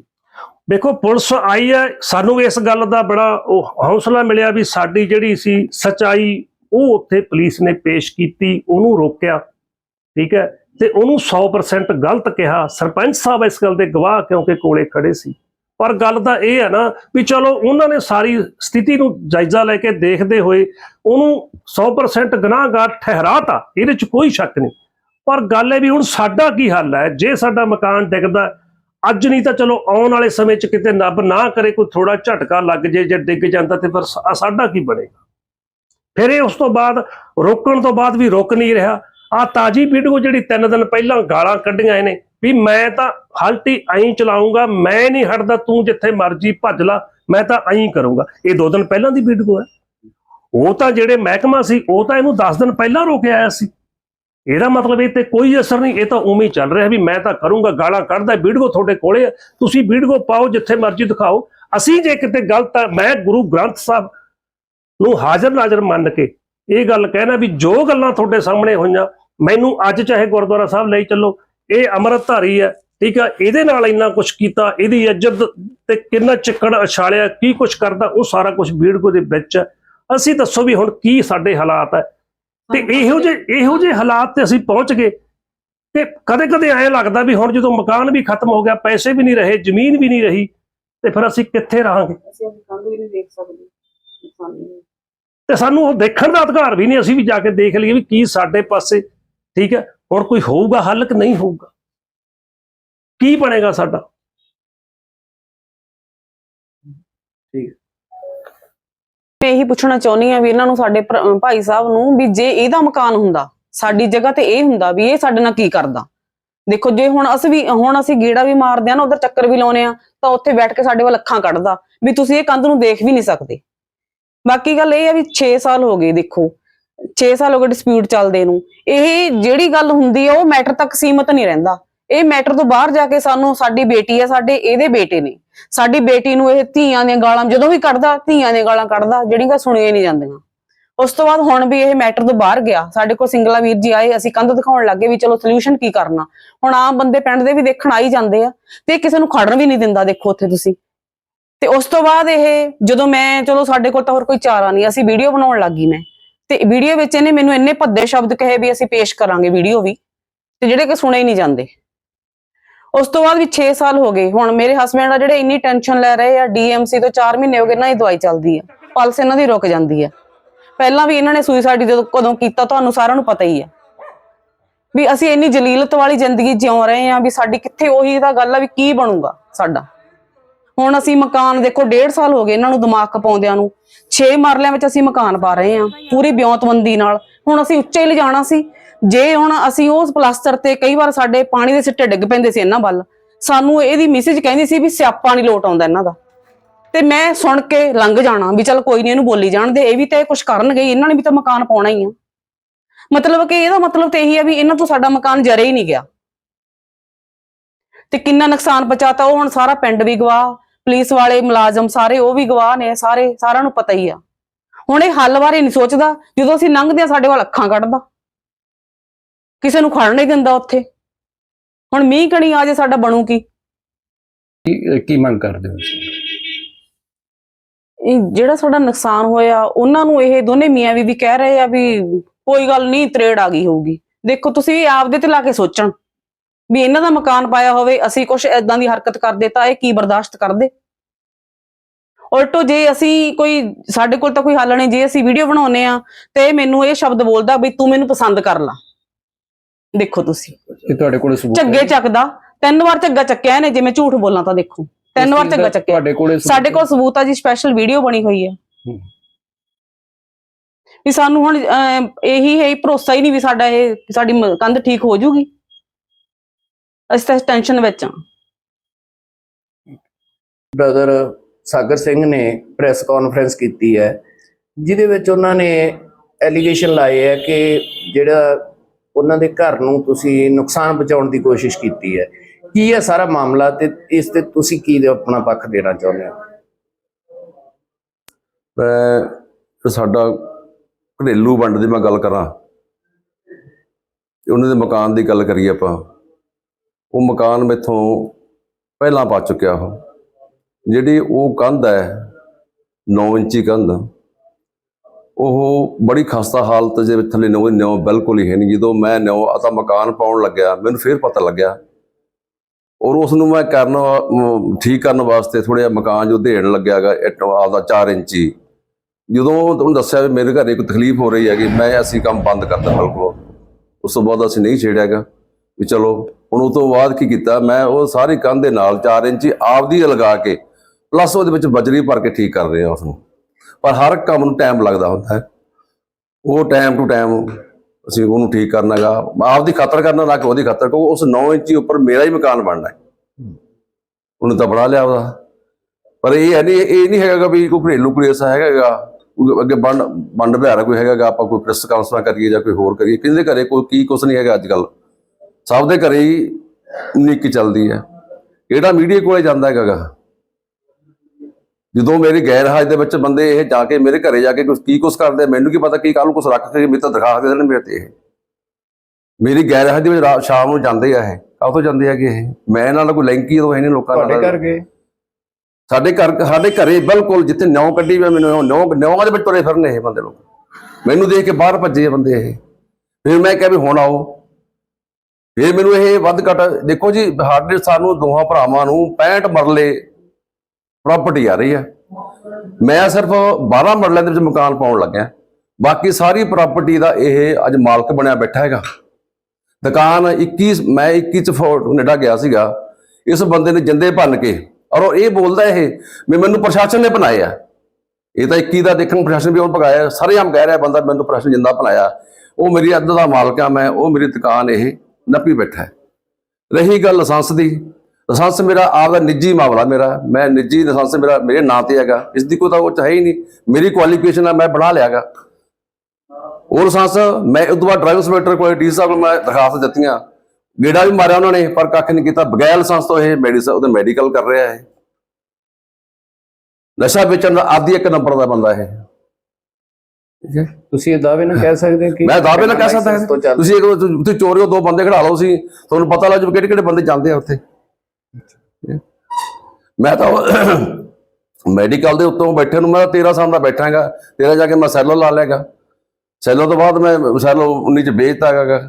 [SPEAKER 1] ਦੇਖੋ ਪੁਲਿਸ ਆਈ ਹੈ ਸਾਨੂੰ ਇਸ ਗੱਲ ਦਾ ਬੜਾ ਉਹ ਹੌਸਲਾ ਮਿਲਿਆ ਵੀ ਸਾਡੀ ਜਿਹੜੀ ਸੀ ਸਚਾਈ ਉਹ ਉੱਥੇ ਪੁਲਿਸ ਨੇ ਪੇਸ਼ ਕੀਤੀ ਉਹਨੂੰ ਰੋਕਿਆ ਠੀਕ ਹੈ? ਤੇ ਉਹਨੂੰ 100% ਗਲਤ ਕਿਹਾ। ਸਰਪੰਚ ਸਾਹਿਬ ਇਸ ਗੱਲ ਦੇ ਗਵਾਹ ਕਿਉਂਕਿ ਕੋਲੇ ਖੜੇ ਸੀ। ਪਰ ਗੱਲ ਤਾਂ ਇਹ ਹੈ ਨਾ ਵੀ ਚਲੋ ਉਹਨਾਂ ਨੇ ਸਾਰੀ ਸਥਿਤੀ ਨੂੰ ਜਾਇਜ਼ਾ ਲੈ ਕੇ ਦੇਖਦੇ ਹੋਏ ਉਹਨੂੰ 100% ਗੁਨਾਹਗਾਰ ਠਹਿਰਾਤਾ, ਇਹਦੇ 'ਚ ਕੋਈ ਸ਼ੱਕ ਨਹੀਂ। ਪਰ ਗੱਲ ਇਹ ਵੀ ਹੁਣ ਸਾਡਾ ਕੀ ਹੱਲ ਹੈ? ਜੇ ਸਾਡਾ ਮਕਾਨ ਡਿੱਗਦਾ, ਅੱਜ ਨਹੀਂ ਤਾਂ ਚਲੋ ਆਉਣ ਵਾਲੇ ਸਮੇਂ 'ਚ ਕਿਤੇ ਨੱਬ ਨਾ ਕਰੇ, ਕੋਈ ਥੋੜਾ ਝਟਕਾ ਲੱਗ ਜੇ ਜੇ ਡਿੱਗ ਜਾਂਦਾ ਤੇ ਫਿਰ ਸਾਡਾ ਕੀ ਬਣੇਗਾ? ਫਿਰ ਇਹ ਉਸ ਤੋਂ ਬਾਅਦ, ਰੋਕਣ ਤੋਂ ਬਾਅਦ ਵੀ ਰੁਕ ਨਹੀਂ ਰਿਹਾ। ਆ ਤਾਜੀ ਵੀਡੀਓ ਜਿਹੜੀ ਤਿੰਨ ਦਿਨ ਪਹਿਲਾਂ ਗਾਲਾਂ ਕੱਢੀਆਂ ਇਹਨੇ ਵੀ ਮੈਂ ਤਾਂ ਹਲਟੀ ਐਂ ਚਲਾਉਂਗਾ ਮੈਂ ਨਹੀਂ ਹਟਦਾ ਤੂੰ ਜਿੱਥੇ ਮਰਜ਼ੀ ਭੱਜ ਲਾ ਮੈਂ ਤਾਂ ਐਂ ਕਰੂੰਗਾ। ਇਹ ਦੋ ਦਿਨ ਪਹਿਲਾਂ ਦੀ ਵੀਡੀਓ ਹੈ। ਉਹ ਤਾਂ ਜਿਹੜੇ ਮਹਿਕਮਾ ਸੀ ਉਹ ਤਾਂ ਇਹਨੂੰ 10 ਦਿਨ ਪਹਿਲਾਂ ਰੋਕ ਆਇਆ ਸੀ। ਇਹਦਾ ਮਤਲਬ ਇਹ ਤੇ ਕੋਈ ਅਸਰ ਨਹੀਂ ਇਹ ਤਾਂ ਉਵੇਂ ਹੀ ਚੱਲ ਰਿਹਾ ਵੀ ਮੈਂ ਤਾਂ ਕਰੂੰਗਾ ਗਾਲਾਂ ਕੱਢਦਾ ਵੀਡੀਓ ਤੁਹਾਡੇ ਕੋਲੇ ਹੈ, ਤੁਸੀਂ ਵੀਡੀਓ ਪਾਓ ਜਿੱਥੇ ਮਰਜ਼ੀ ਦਿਖਾਓ। ਅਸੀਂ ਜੇ ਕਿਤੇ ਗਲਤ ਆ ਮੈਂ ਗੁਰੂ ਗ੍ਰੰਥ ਸਾਹਿਬ ਨੂੰ ਹਾਜ਼ਰ ਨਾਜ਼ਰ ਮੰਨ ਕੇ ਇਹ ਗੱਲ ਕਹਿਣਾ ਵੀ ਜੋ ਗੱਲਾਂ ਤੁਹਾਡੇ ਸਾਹਮਣੇ ਹੋਈਆਂ ਮੈਨੂੰ ਅੱਜ ਚਾਹੇ ਗੁਰਦੁਆਰਾ ਸਾਹਿਬ ਲਈ ਚੱਲੋ ਇਹ ਅੰਮ੍ਰਿਤਧਾਰੀ ਹੈ ਠੀਕ ਆ? ਇਹਦੇ ਨਾਲ ਇੰਨਾ ਕੁਝ ਕੀਤਾ ਇਹਦੀ ਇੱਜ਼ਤ ਤੇ ਕਿੰਨਾ ਚੱਕੜ ਅਛਾਲਿਆ ਕੀ ਕੁਝ ਕਰਦਾ ਉਹ ਸਾਰਾ ਕੁਝ ਵੀਡੀਓ ਦੇ ਵਿੱਚ ਹੈ। ਅਸੀਂ ਦੱਸੋ ਵੀ ਹੁਣ ਕੀ ਸਾਡੇ ਹਾਲਾਤ ਹੈ। ਤੇ ਇਹੋ ਜਿਹੇ ਇਹੋ ਜਿਹੇ ਹਾਲਾਤ ਤੇ ਅਸੀਂ ਪਹੁੰਚ ਗਏ। ਕਿ ਕਦੇ ਕਦੇ ਐਂ ਲੱਗਦਾ ਵੀ ਹੁਣ ਜਦੋਂ ਮਕਾਨ ਵੀ ਖਤਮ ਹੋ ਗਿਆ ਪੈਸੇ ਵੀ ਨਹੀਂ ਰਹੇ ਜ਼ਮੀਨ ਵੀ ਨਹੀਂ ਰਹੀ ਤੇ ਫਿਰ ਅਸੀਂ ਕਿੱਥੇ ਰਹਾਂਗੇ?
[SPEAKER 5] ਅਸੀਂ ਕੰਧ ਵੀ ਨਹੀਂ ਦੇਖ ਸਕਦੇ।
[SPEAKER 1] ਤੇ ਸਾਨੂੰ ਉਹ ਦੇਖਣ ਦਾ ਅਧਿਕਾਰ ਵੀ ਨਹੀਂ ਅਸੀਂ ਵੀ ਜਾ ਕੇ ਦੇਖ ਲਈਏ ਵੀ ਕੀ ਸਾਡੇ ਪਾਸੇ ਠੀਕ ਹੈ? ਹੁਣ ਕੋਈ ਹੋਊਗਾ ਹੱਲ ਕਿ ਨਹੀਂ ਹੋਊਗਾ? ਕੀ ਬਣੇਗਾ ਸਾਡਾ?
[SPEAKER 5] ਮੈਂ ਇਹੀ ਪੁੱਛਣਾ ਚਾਹੁੰਦੀ ਆ ਵੀ ਇਹਨਾਂ ਨੂੰ ਸਾਡੇ ਭਾਈ ਸਾਹਿਬ ਨੂੰ ਵੀ ਜੇ ਇਹਦਾ ਮਕਾਨ ਹੁੰਦਾ ਸਾਡੀ ਜਗ੍ਹਾ ਤੇ ਇਹ ਹੁੰਦਾ ਵੀ ਇਹ ਸਾਡੇ ਨਾਲ ਕੀ ਕਰਦਾ। ਦੇਖੋ ਜੇ ਹੁਣ ਅਸੀਂ ਵੀ ਹੁਣ ਅਸੀਂ ਗੇੜਾ ਵੀ ਮਾਰਦੇ ਆ ਨਾ ਉਧਰ ਚੱਕਰ ਵੀ ਲਾਉਨੇ ਆ ਤਾਂ ਉੱਥੇ ਬੈਠ ਕੇ ਸਾਡੇ ਵੱਲ ਅੱਖਾਂ ਕੱਢਦਾ ਵੀ ਤੁਸੀਂ ਇਹ ਕੰਧ ਨੂੰ ਦੇਖ ਵੀ ਨਹੀਂ ਸਕਦੇ। ਬਾਕੀ ਗੱਲ ਇਹ ਆ ਵੀ 6 ਸਾਲ ਹੋ ਗਏ ਦੇਖੋ 6 ਸਾਲ ਹੋ ਗਏ ਡਿਸਪਿਊਟ ਚੱਲਦੇ ਨੂੰ। ਇਹ ਜਿਹੜੀ ਗੱਲ ਹੁੰਦੀ ਆ, ਉਹ ਮੈਟਰ ਤੱਕ ਸੀਮਤ ਨਹੀਂ ਰਹਿੰਦਾ। ਇਹ ਮੈਟਰ ਤੋਂ ਬਾਹਰ ਜਾ ਕੇ ਸਾਨੂੰ ਸਾਡੀ ਬੇਟੀ ਆ, ਸਾਡੇ ਇਹਦੇ ਬੇਟੇ ਨੇ। ਸਾਡੀ ਬੇਟੀ ਨੂੰ ਇਹ ਧੀਆਂ ਦੀਆਂ ਗਾਲਾਂ, ਜਦੋਂ ਵੀ ਕੱਢਦਾ, ਧੀਆਂ ਦੀਆਂ ਗਾਲਾਂ ਕੱਢਦਾ ਜਿਹੜੀਆਂ ਸੁਣੀਆਂ ਨਹੀਂ ਜਾਂਦੀਆਂ। ਉਸ ਤੋਂ ਬਾਅਦ ਹੁਣ ਵੀ ਇਹ ਮੈਟਰ ਤੋਂ ਬਾਹਰ ਗਿਆ। ਸਾਡੇ ਕੋਲ ਸਿੰਗਲਾ ਵੀਰ ਜੀ ਆਏ, ਅਸੀਂ ਕੰਧ ਦਿਖਾਉਣ ਲੱਗੇ ਵੀ ਚਲੋ ਸੋਲੂਸ਼ਨ ਕੀ ਕਰਨਾ। ਹੁਣ ਆਮ ਬੰਦੇ ਪਿੰਡ ਦੇ ਵੀ ਦੇਖਣ ਆ ਹੀ ਜਾਂਦੇ ਆ ਤੇ ਕਿਸੇ ਨੂੰ ਖੜਨ ਵੀ ਨਹੀਂ ਦਿੰਦਾ, ਦੇਖੋ ਉੱਥੇ ਤੁਸੀਂ। ਤੇ ਉਸ ਤੋਂ ਬਾਅਦ ਇਹ ਜਦੋਂ ਮੈਂ, ਚਲੋ ਸਾਡੇ ਕੋਲ ਤਾਂ ਹੋਰ ਕੋਈ ਚਾਰਾ ਨਹੀਂ, ਅਸੀਂ ਵੀਡੀਓ ਬਣਾਉਣ ਲੱਗੀ ਮੈਂ। ਤੇ ਵੀਡੀਓ ਵਿੱਚ ਇਹਨੇ ਮੈਨੂੰ ਇੰਨੇ ਭੱਦੇ ਸ਼ਬਦ ਕਹੇ ਵੀ ਅਸੀਂ ਪੇਸ਼ ਕਰਾਂਗੇ ਵੀਡੀਓ ਵੀ, ਤੇ ਜਿਹੜੇ ਕਿ ਸੁਣੇ ਹੀ ਨਹੀਂ ਜਾਂਦੇ। ਉਸ ਤੋਂ ਬਾਅਦ ਵੀ 6 ਸਾਲ ਹੋ ਗਏ, ਹੁਣ ਮੇਰੇ ਹਸਬੰਡ ਆ ਜਿਹੜੇ ਇੰਨੀ ਟੈਨਸ਼ਨ ਲੈ ਰਹੇ ਆ ਡੀਐਮਸੀ ਤੋਂ 4 ਮਹੀਨੇ ਹੋ ਗਏ, ਇਹਨਾਂ ਦੀ ਦਵਾਈ ਚੱਲਦੀ ਆ ਪਲਸ ਇਹਨਾਂ ਦੀ ਰੁਕ ਜਾਂਦੀ ਆ। ਪਹਿਲਾਂ ਵੀ ਇਹਨਾਂ ਨੇ ਸੁਸਾਈਡ ਜਦੋਂ ਕਦੋਂ ਕੀਤਾ, ਤੁਹਾਨੂੰ ਸਾਰਿਆਂ ਨੂੰ ਪਤਾ ਹੀ ਆ। ਵੀ ਅਸੀਂ ਇੰਨੀ ਜਲੀਲਤ ਵਾਲੀ ਜ਼ਿੰਦਗੀ ਜਿਉਂ ਰਹੇ ਆ, ਵੀ ਸਾਡੀ ਕਿੱਥੇ ਉਹੀ ਤਾਂ ਗੱਲ ਆ ਵੀ ਕੀ ਬਣੂਗਾ ਸਾਡਾ। ਹੁਣ ਅਸੀਂ ਮਕਾਨ ਦੇਖੋ 1.5 ਸਾਲ ਹੋ ਗਏ ਇਹਨਾਂ ਨੂੰ ਦਿਮਾਗ ਖਪਾਉਂਦਿਆਂ ਨੂੰ। 6 ਮਰਲਿਆਂ ਵਿੱਚ ਅਸੀਂ ਮਕਾਨ ਪਾ ਰਹੇ ਹਾਂ ਪੂਰੀ ਬਿਉਂਤਬੰਦੀ ਨਾਲ। ਹੁਣ ਅਸੀਂ ਉੱਚੇ ਲਿਜਾਣਾ ਸੀ। ਜੇ ਹੁਣ ਅਸੀਂ ਉਸ ਪਲਾਸਟਰ ਤੇ ਕਈ ਵਾਰ ਸਾਡੇ ਪਾਣੀ ਦੇ ਸਿੱਟੇ ਡਿੱਗ ਪੈਂਦੇ ਸੀ ਇਹਨਾਂ ਵੱਲ ਸਾਨੂੰ ਇਹਦੀ ਮੈਸੇਜ ਕਹਿੰਦੀ ਸੀ ਵੀ ਸਿਆਪਾ ਨਹੀਂ ਲੋਟ ਆਉਂਦਾ ਇਹਨਾਂ ਦਾ। ਤੇ ਮੈਂ ਸੁਣ ਕੇ ਲੰਘ ਜਾਣਾ ਵੀ ਚਲ ਕੋਈ ਨਹੀਂ ਇਹਨੂੰ ਬੋਲੀ ਜਾਣ ਦੇ ਇਹ ਵੀ ਤਾਂ ਇਹ ਕੁਝ ਕਰਨਗੇ ਹੀ, ਇਹਨਾਂ ਨੇ ਵੀ ਤਾਂ ਮਕਾਨ ਪਾਉਣਾ ਹੀ ਆ। ਮਤਲਬ ਕਿ ਇਹਦਾ ਮਤਲਬ ਤੇ ਇਹੀ ਆ ਵੀ ਇਹਨਾਂ ਤੋਂ ਸਾਡਾ ਮਕਾਨ ਜਰੇ ਹੀ ਨਹੀਂ ਗਿਆ। ਤੇ ਕਿੰਨਾ ਨੁਕਸਾਨ ਪਹੁੰਚਾਤਾ ਉਹ ਹੁਣ ਸਾਰਾ ਪਿੰਡ ਵੀ ਗਵਾ ਪੁਲਿਸ ਵਾਲੇ ਮੁਲਾਜ਼ਮ ਸਾਰੇ ਉਹ ਵੀ ਗਵਾਹ ਨੇ ਸਾਰੇ ਸਾਰਿਆਂ ਨੂੰ ਪਤਾ ਹੀ ਆ। ਹੁਣ ਇਹ ਹੱਲ ਬਾਰੇ ਨਹੀਂ ਸੋਚਦਾ ਜਦੋਂ ਅਸੀਂ ਲੰਘਦੇ ਆ ਸਾਡੇ ਵੱਲ ਅੱਖਾਂ ਕੱਢਦਾ। ਕਿਸੇ ਨੂੰ ਖੜ ਨਹੀਂ ਦਿੰਦਾ ਉੱਥੇ। ਹੁਣ ਮੀਂਹ ਕਣੀ ਆ ਜੇ ਸਾਡਾ ਬਣੂ ਕੀ?
[SPEAKER 3] ਕੀ ਮੰਗ ਕਰਦੇ ਹੋ?
[SPEAKER 5] ਇਹ ਜਿਹੜਾ ਸਾਡਾ ਨੁਕਸਾਨ ਹੋਇਆ ਉਹਨਾਂ ਨੂੰ ਇਹ ਦੋਨੇ ਮੀਆਂ ਵੀ ਵੀ ਕਹਿ ਰਹੇ ਆ ਵੀ ਕੋਈ ਗੱਲ ਨਹੀਂ ਤਰੇੜ ਆ ਗਈ ਹੋਊਗੀ। ਦੇਖੋ ਤੁਸੀਂ ਆਪਦੇ ਤੇ ਲਾ ਕੇ ਸੋਚਣ। ਵੀ ਇਹਨਾਂ ਦਾ ਮਕਾਨ ਪਾਇਆ ਹੋਵੇ ਅਸੀਂ ਕੁਝ ਐਦਾਂ ਦੀ ਹਰਕਤ ਕਰਦੇ ਤਾਂ ਇਹ ਕੀ ਬਰਦਾਸ਼ਤ ਕਰਦੇ? ਉਲਟੋ ਜੇ ਅਸੀਂ ਕੋਈ ਸਾਡੇ ਕੋਲ ਤਾਂ ਕੋਈ ਹੱਲ ਨਹੀਂ ਜੇ ਅਸੀਂ ਵੀਡੀਓ ਬਣਾਉਨੇ ਆ ਤੇ ਇਹ ਮੈਨੂੰ ਇਹ ਸ਼ਬਦ ਬੋਲਦਾ ਵੀ ਤੂੰ ਮੈਨੂੰ ਪਸੰਦ ਕਰ ਲਾ। ਦੇਖੋ ਤੁਸੀਂ।
[SPEAKER 3] ਇਹ ਤੁਹਾਡੇ ਕੋਲ ਸਬੂਤ?
[SPEAKER 5] ਝੱਗੇ ਚੱਕਦਾ ਤਿੰਨ ਵਾਰ ਝੱਗਾ ਚੱਕਿਆ ਇਹਨੇ ਜੇ ਮੈਂ ਝੂਠ ਬੋਲਾਂ ਤਾਂ ਦੇਖੋ। ਤਿੰਨ ਵਾਰ ਝੱਗਾ ਚੱਕਿਆ।
[SPEAKER 3] ਤੁਹਾਡੇ ਕੋਲ
[SPEAKER 5] ਸਾਡੇ ਕੋਲ? ਸਬੂਤ ਆ ਜੀ ਸਪੈਸ਼ਲ ਵੀਡੀਓ ਬਣੀ ਹੋਈ ਹੈ। ਵੀ ਸਾਨੂੰ ਹੁਣ ਇਹੀ ਹੈ ਭਰੋਸਾ ਹੀ ਨਹੀਂ ਵੀ ਸਾਡਾ ਇਹ ਸਾਡੀ ਕੰਧ ਠੀਕ ਹੋ ਜੂਗੀ। ਅਸੀਂ ਤਾਂ ਟੈਨਸ਼ਨ ਵਿੱਚ ਆ
[SPEAKER 6] ਬ੍ਰਦਰ ਸਾਗਰ ਸਿੰਘ ਨੇ ਪ੍ਰੈਸ ਕਾਨਫਰੰਸ ਕੀਤੀ ਹੈ ਜਿਹਦੇ ਵਿੱਚ ਉਹਨਾਂ ਨੇ ਐਲੀਗੇਸ਼ਨ ਲਾਏ ਹੈ ਕਿ ਜਿਹੜਾ ਉਹਨਾਂ ਦੇ ਘਰ ਨੂੰ ਤੁਸੀਂ ਨੁਕਸਾਨ ਪਹੁੰਚਾਉਣ ਦੀ ਕੋਸ਼ਿਸ਼ ਕੀਤੀ ਹੈ। ਕੀ ਹੈ ਸਾਰਾ ਮਾਮਲਾ ਤੇ ਇਸ ਤੇ ਤੁਸੀਂ ਕੀ ਆਪਣਾ ਪੱਖ ਦੇਣਾ ਚਾਹੁੰਦੇ ਹੋ?
[SPEAKER 7] ਮੈਂ ਸਾਡਾ ਘਰੇਲੂ ਵੰਡ ਦੀ ਮੈਂ ਗੱਲ ਕਰਾਂ। ਤੇ ਉਹਨਾਂ ਦੇ ਮਕਾਨ ਦੀ ਗੱਲ ਕਰੀਏ ਆਪਾਂ। ਉਹ ਮਕਾਨ ਮੈਥੋਂ ਪਹਿਲਾਂ ਪਾ ਚੁੱਕਿਆ ਉਹ। ਜਿਹੜੀ ਉਹ ਕੰਧ ਹੈ 9 ਇੰਚੀ ਕੰਧ, ਉਹ ਬੜੀ ਖਸਤਾ ਹਾਲਤ ਦੇ ਵਿੱਚ ਥੱਲੇ ਨੋ ਨਿਓ ਬਿਲਕੁਲ ਹੀ ਹੈ ਨਹੀਂ ਜਦੋਂ ਮੈਂ ਨਿਓ ਆਦਾ ਮਕਾਨ ਪਾਉਣ ਲੱਗਿਆ, ਮੈਨੂੰ ਫਿਰ ਪਤਾ ਲੱਗਿਆ। ਔਰ ਉਸ ਨੂੰ ਮੈਂ ਕਰਨ, ਠੀਕ ਕਰਨ ਵਾਸਤੇ ਥੋੜਾ ਜਿਹਾ ਮਕਾਨ ਜੋ ਦੇਣ ਲੱਗਿਆਗਾ ਆਪਦਾ 4 ਇੰਚੀ। ਜਦੋਂ ਤੁਹਾਨੂੰ ਦੱਸਿਆ ਵੀ ਮੇਰੇ ਘਰੇ ਕੋਈ ਤਕਲੀਫ ਹੋ ਰਹੀ ਹੈਗੀ, ਮੈਂ ਅਸੀਂ ਕੰਮ ਬੰਦ ਕਰਤਾ ਬਿਲਕੁਲ। ਉਸ ਤੋਂ ਬਾਅਦ ਅਸੀਂ ਨਹੀਂ ਛੇੜਿਆਗਾ ਵੀ ਚਲੋ ਹੁਣ ਉਹ ਤੋਂ ਬਾਅਦ ਕੀ ਕੀਤਾ, ਮੈਂ ਉਹ ਸਾਰੀ ਕੰਧ ਦੇ ਨਾਲ 4 ਇੰਚੀ ਆਪਦੀ ਲਗਾ ਕੇ ਪਲੱਸ ਉਹਦੇ ਵਿੱਚ ਬਜਰੀ ਭਰ ਕੇ ਠੀਕ ਕਰ ਰਹੇ ਹਾਂ ਉਸ ਨੂੰ ਪਰ ਹਰ ਕੰਮ ਨੂੰ ਟਾਈਮ ਲੱਗਦਾ ਹੁੰਦਾ ਹੈ। ਉਹ ਟਾਈਮ ਟੂ ਟਾਈਮ ਅਸੀਂ ਉਹਨੂੰ ਠੀਕ ਕਰਨਾਗਾ ਆਪਦੀ ਖਾਤਰ ਕਰਨਾ, ਨਾ ਕਿ ਉਹਦੀ ਖਾਤਰ, ਕਿਉਂਕਿ ਉਸ 9 ਇੰਚੀ ਉੱਪਰ ਮੇਰਾ ਹੀ ਮਕਾਨ ਬਣਨਾ ਹੈ। ਉਹਨੂੰ ਤਾਂ ਬਣਾ ਲਿਆ ਉਹਦਾ। ਪਰ ਇਹ ਹੈ ਨਹੀਂ ਇਹ ਨਹੀਂ ਹੈਗਾ ਵੀ ਕੋਈ ਘਰੇਲੂ ਕਲੇਸ਼ ਹੈਗਾਗਾ ਕੋਈ ਅੱਗੇ ਬੰਡ ਬੰਡ ਬਿਹਾਰਾ ਕੋਈ ਹੈਗਾਗਾ ਆਪਾਂ ਕੋਈ ਪ੍ਰੈਸ ਕਾਨਫਰੰਸ ਕਰੀਏ ਜਾਂ ਕੋਈ ਹੋਰ ਕਰੀਏ। ਕਿਸੇ ਦੇ ਘਰੇ ਕੋਈ ਕੀ ਕੁਛ ਨਹੀਂ ਹੈਗਾ ਅੱਜ ਕੱਲ੍ਹ। ਸਭ ਦੇ ਘਰੇ ਹੀ ਨਿੱਕੀ ਚੱਲਦੀ ਹੈ। ਕਿਹੜਾ ਮੀਡੀਆ ਕੋਲੇ ਜਾਂਦਾ ਹੈਗਾਗਾ ਜਦੋਂ ਮੇਰੀ ਗੈਰ ਹਾਜ਼ਰ ਦੇ ਵਿੱਚ ਬੰਦੇ ਇਹ ਜਾ ਕੇ ਮੇਰੇ ਘਰੇ ਜਾ ਕੇ ਕੁਛ ਕੀ ਕੁਛ ਕਰਦੇ ਮੈਨੂੰ ਕੀ ਪਤਾ ਕੀ ਕੱਲ ਨੂੰ ਕੁਛ ਰੱਖ ਕੇ ਮੇਰੇ ਤਾਂ ਦਿਖਾ ਦੇ ਦੇਣ ਮੇਰੇ ਤੇ ਇਹ। ਮੇਰੀ ਗੈਰ ਹਾਜ਼ਰ ਦੇ ਵਿੱਚ ਸ਼ਾਮ ਨੂੰ ਜਾਂਦੇ ਆ ਇਹ। ਕਾਹਤੋਂ ਜਾਂਦੇ ਹੈਗੇ ਇਹ? ਮੈਂ ਇਹਨਾਂ ਨਾਲ ਕੋਈ ਲਿੰਕ ਹੀ ਉਦੋਂ ਹੈ ਨਹੀਂ ਲੋਕਾਂ ਨਾਲ।
[SPEAKER 6] ਤੁਹਾਡੇ ਘਰ ਗਏ?
[SPEAKER 7] ਸਾਡੇ ਘਰ ਸਾਡੇ ਘਰੇ ਬਿਲਕੁਲ ਜਿੱਥੇ ਨਿਉ ਕੱਢੀ ਵੀ ਮੈਨੂੰ ਨਿਉ ਨਿਉਆਂ ਦੇ ਵਿੱਚ ਤੁਰੇ ਫਿਰਨੇ ਇਹ ਬੰਦੇ ਲੋਕ। ਮੈਨੂੰ ਦੇਖ ਕੇ ਬਾਹਰ ਭੱਜੇ ਬੰਦੇ ਇਹ। ਫਿਰ ਮੈਂ ਕਿਹਾ ਵੀ ਹੁਣ ਆਓ। ਫਿਰ ਮੈਨੂੰ ਇਹ ਵੱਧ ਘਟ, ਦੇਖੋ ਜੀ, ਸਾਡੇ ਸਾਨੂੰ ਦੋਹਾਂ ਭਰਾਵਾਂ ਨੂੰ 65 ਮਰਲੇ ਪ੍ਰਾਪਰਟੀ ਆ ਰਹੀ ਹੈ। ਮੈਂ ਸਿਰਫ 12 ਮਰਲਿਆਂ ਦੇ ਵਿੱਚ ਮਕਾਨ ਪਾਉਣ ਲੱਗਿਆ। ਬਾਕੀ ਸਾਰੀ ਪ੍ਰਾਪਰਟੀ ਦਾ ਇਹ ਅੱਜ ਮਾਲਕ ਬਣਿਆ ਬੈਠਾ ਹੈਗਾ। ਦੁਕਾਨ 21 ਮੈਂ 21 ਚ ਫੋਰਟ ਕੈਨੇਡਾ ਗਿਆ ਸੀਗਾ। ਇਸ ਬੰਦੇ ਨੇ ਜਿੰਦੇ ਭੰਨ ਕੇ, ਔਰ ਉਹ ਇਹ ਬੋਲਦਾ ਇਹ ਵੀ ਮੈਨੂੰ ਪ੍ਰਸ਼ਾਸਨ ਨੇ ਬਣਾਇਆ। ਇਹ ਤਾਂ 21 ਦਾ ਦੇਖਣ ਪ੍ਰਸ਼ਾਸਨ ਵੀ ਉਹ ਪਕਾਇਆ ਸਾਰੇ ਆਮ ਕਹਿ ਰਿਹਾ ਬੰਦਾ ਮੈਨੂੰ ਪ੍ਰਸ਼ਾਸਨ ਜਿੰਦਾ ਬਣਾਇਆ। ਉਹ ਮੇਰੀ ਅੱਧ ਦਾ ਮਾਲਕ ਆ ਮੈਂ, ਉਹ ਮੇਰੀ ਦੁਕਾਨ ਇਹ ਨੱਪੀ ਬੈਠਾ ਹੈ। ਰਹੀ ਗੱਲ ਲਾਇਸੈਂਸ ਦੀ। ਲਾਇਸੈਂਸ ਮੇਰਾ ਆਪਦਾ ਨਿੱਜੀ ਮਾਮਲਾ ਮੇਰਾ। ਮੈਂ ਨਿੱਜੀ ਲਾਇਸੈਂਸ ਮੇਰਾ, ਮੇਰੇ ਨਾਂ ਤੇ ਹੈਗਾ। ਇਸ ਦੀ ਕੋਈ ਤਾਂ ਉਹ 'ਚ ਹੈ ਹੀ ਨਹੀਂ। ਮੇਰੀ ਕੁਆਲੀਫਿਕੇਸ਼ਨ ਆ, ਮੈਂ ਬਣਾ ਲਿਆਗਾ ਉਹ ਲਾਇਸੈਂਸ ਮੈਂ ਉਸ ਤੋਂ ਬਾਅਦ ਡਰਾਈਵਿੰਗ ਇੰਸਪੈਕਟਰ ਕੋਲ ਡੀ ਸਾਹਿਬ ਨੂੰ ਮੈਂ ਦਰਖਾਸਤ ਦਿੱਤੀਆਂ। ਗੇੜਾ ਵੀ ਮਾਰਿਆ ਉਹਨਾਂ ਨੇ, ਪਰ ਕੱਖ ਨਹੀਂ ਕੀਤਾ। ਬਗੈਰ ਲਾਇਸੈਂਸ ਤੋਂ ਇਹ ਮੈਡੀਸਨ ਉਹਦੇ ਮੈਡੀਕਲ ਕਰ ਰਿਹਾ ਹੈ ਨਸ਼ਾ ਵੇਚਣ ਦਾ ਆਦੀ ਇੱਕ ਨੰਬਰ ਦਾ ਬੰਦਾ ਇਹ।
[SPEAKER 6] ਤੁਸੀਂ ਇਹ ਦਾਅਵੇ ਨਾਲ ਕਹਿ ਸਕਦੇ ਹੋ ਕਿ
[SPEAKER 7] ਮੈਂ ਦਾਅਵੇ ਨਾਲ ਕਹਿ ਸਕਦਾ ਤੁਸੀਂ ਇੱਕ ਉੱਥੇ ਚੋਰੀਓ ਦੋ ਬੰਦੇ ਖੜਾ ਲਓ ਸੀ। ਤੁਹਾਨੂੰ ਪਤਾ ਲੱਗ ਜੂ ਕਿਹੜੇ ਕਿਹੜੇ ਬੰਦੇ ਜਾਂਦੇ ਆ ਉੱਥੇ। ਮੈਂ ਤਾਂ ਮੈਡੀਕਲ ਦੇ ਉੱਤੋਂ ਬੈਠੇ ਨੂੰ ਮੈਂ 13 ਸਾਲ ਦਾ ਬੈਠਾਂਗਾ ਤੇਰਾ ਜਾ ਕੇ ਮੈਂ ਸੈਲੋ ਲਾ ਲਿਆਗਾ। ਸੈਲੋ ਤੋਂ ਬਾਅਦ ਮੈਂ ਸੈਲੋ 19 ਚ ਵੇਚਤਾ ਹੈਗਾ।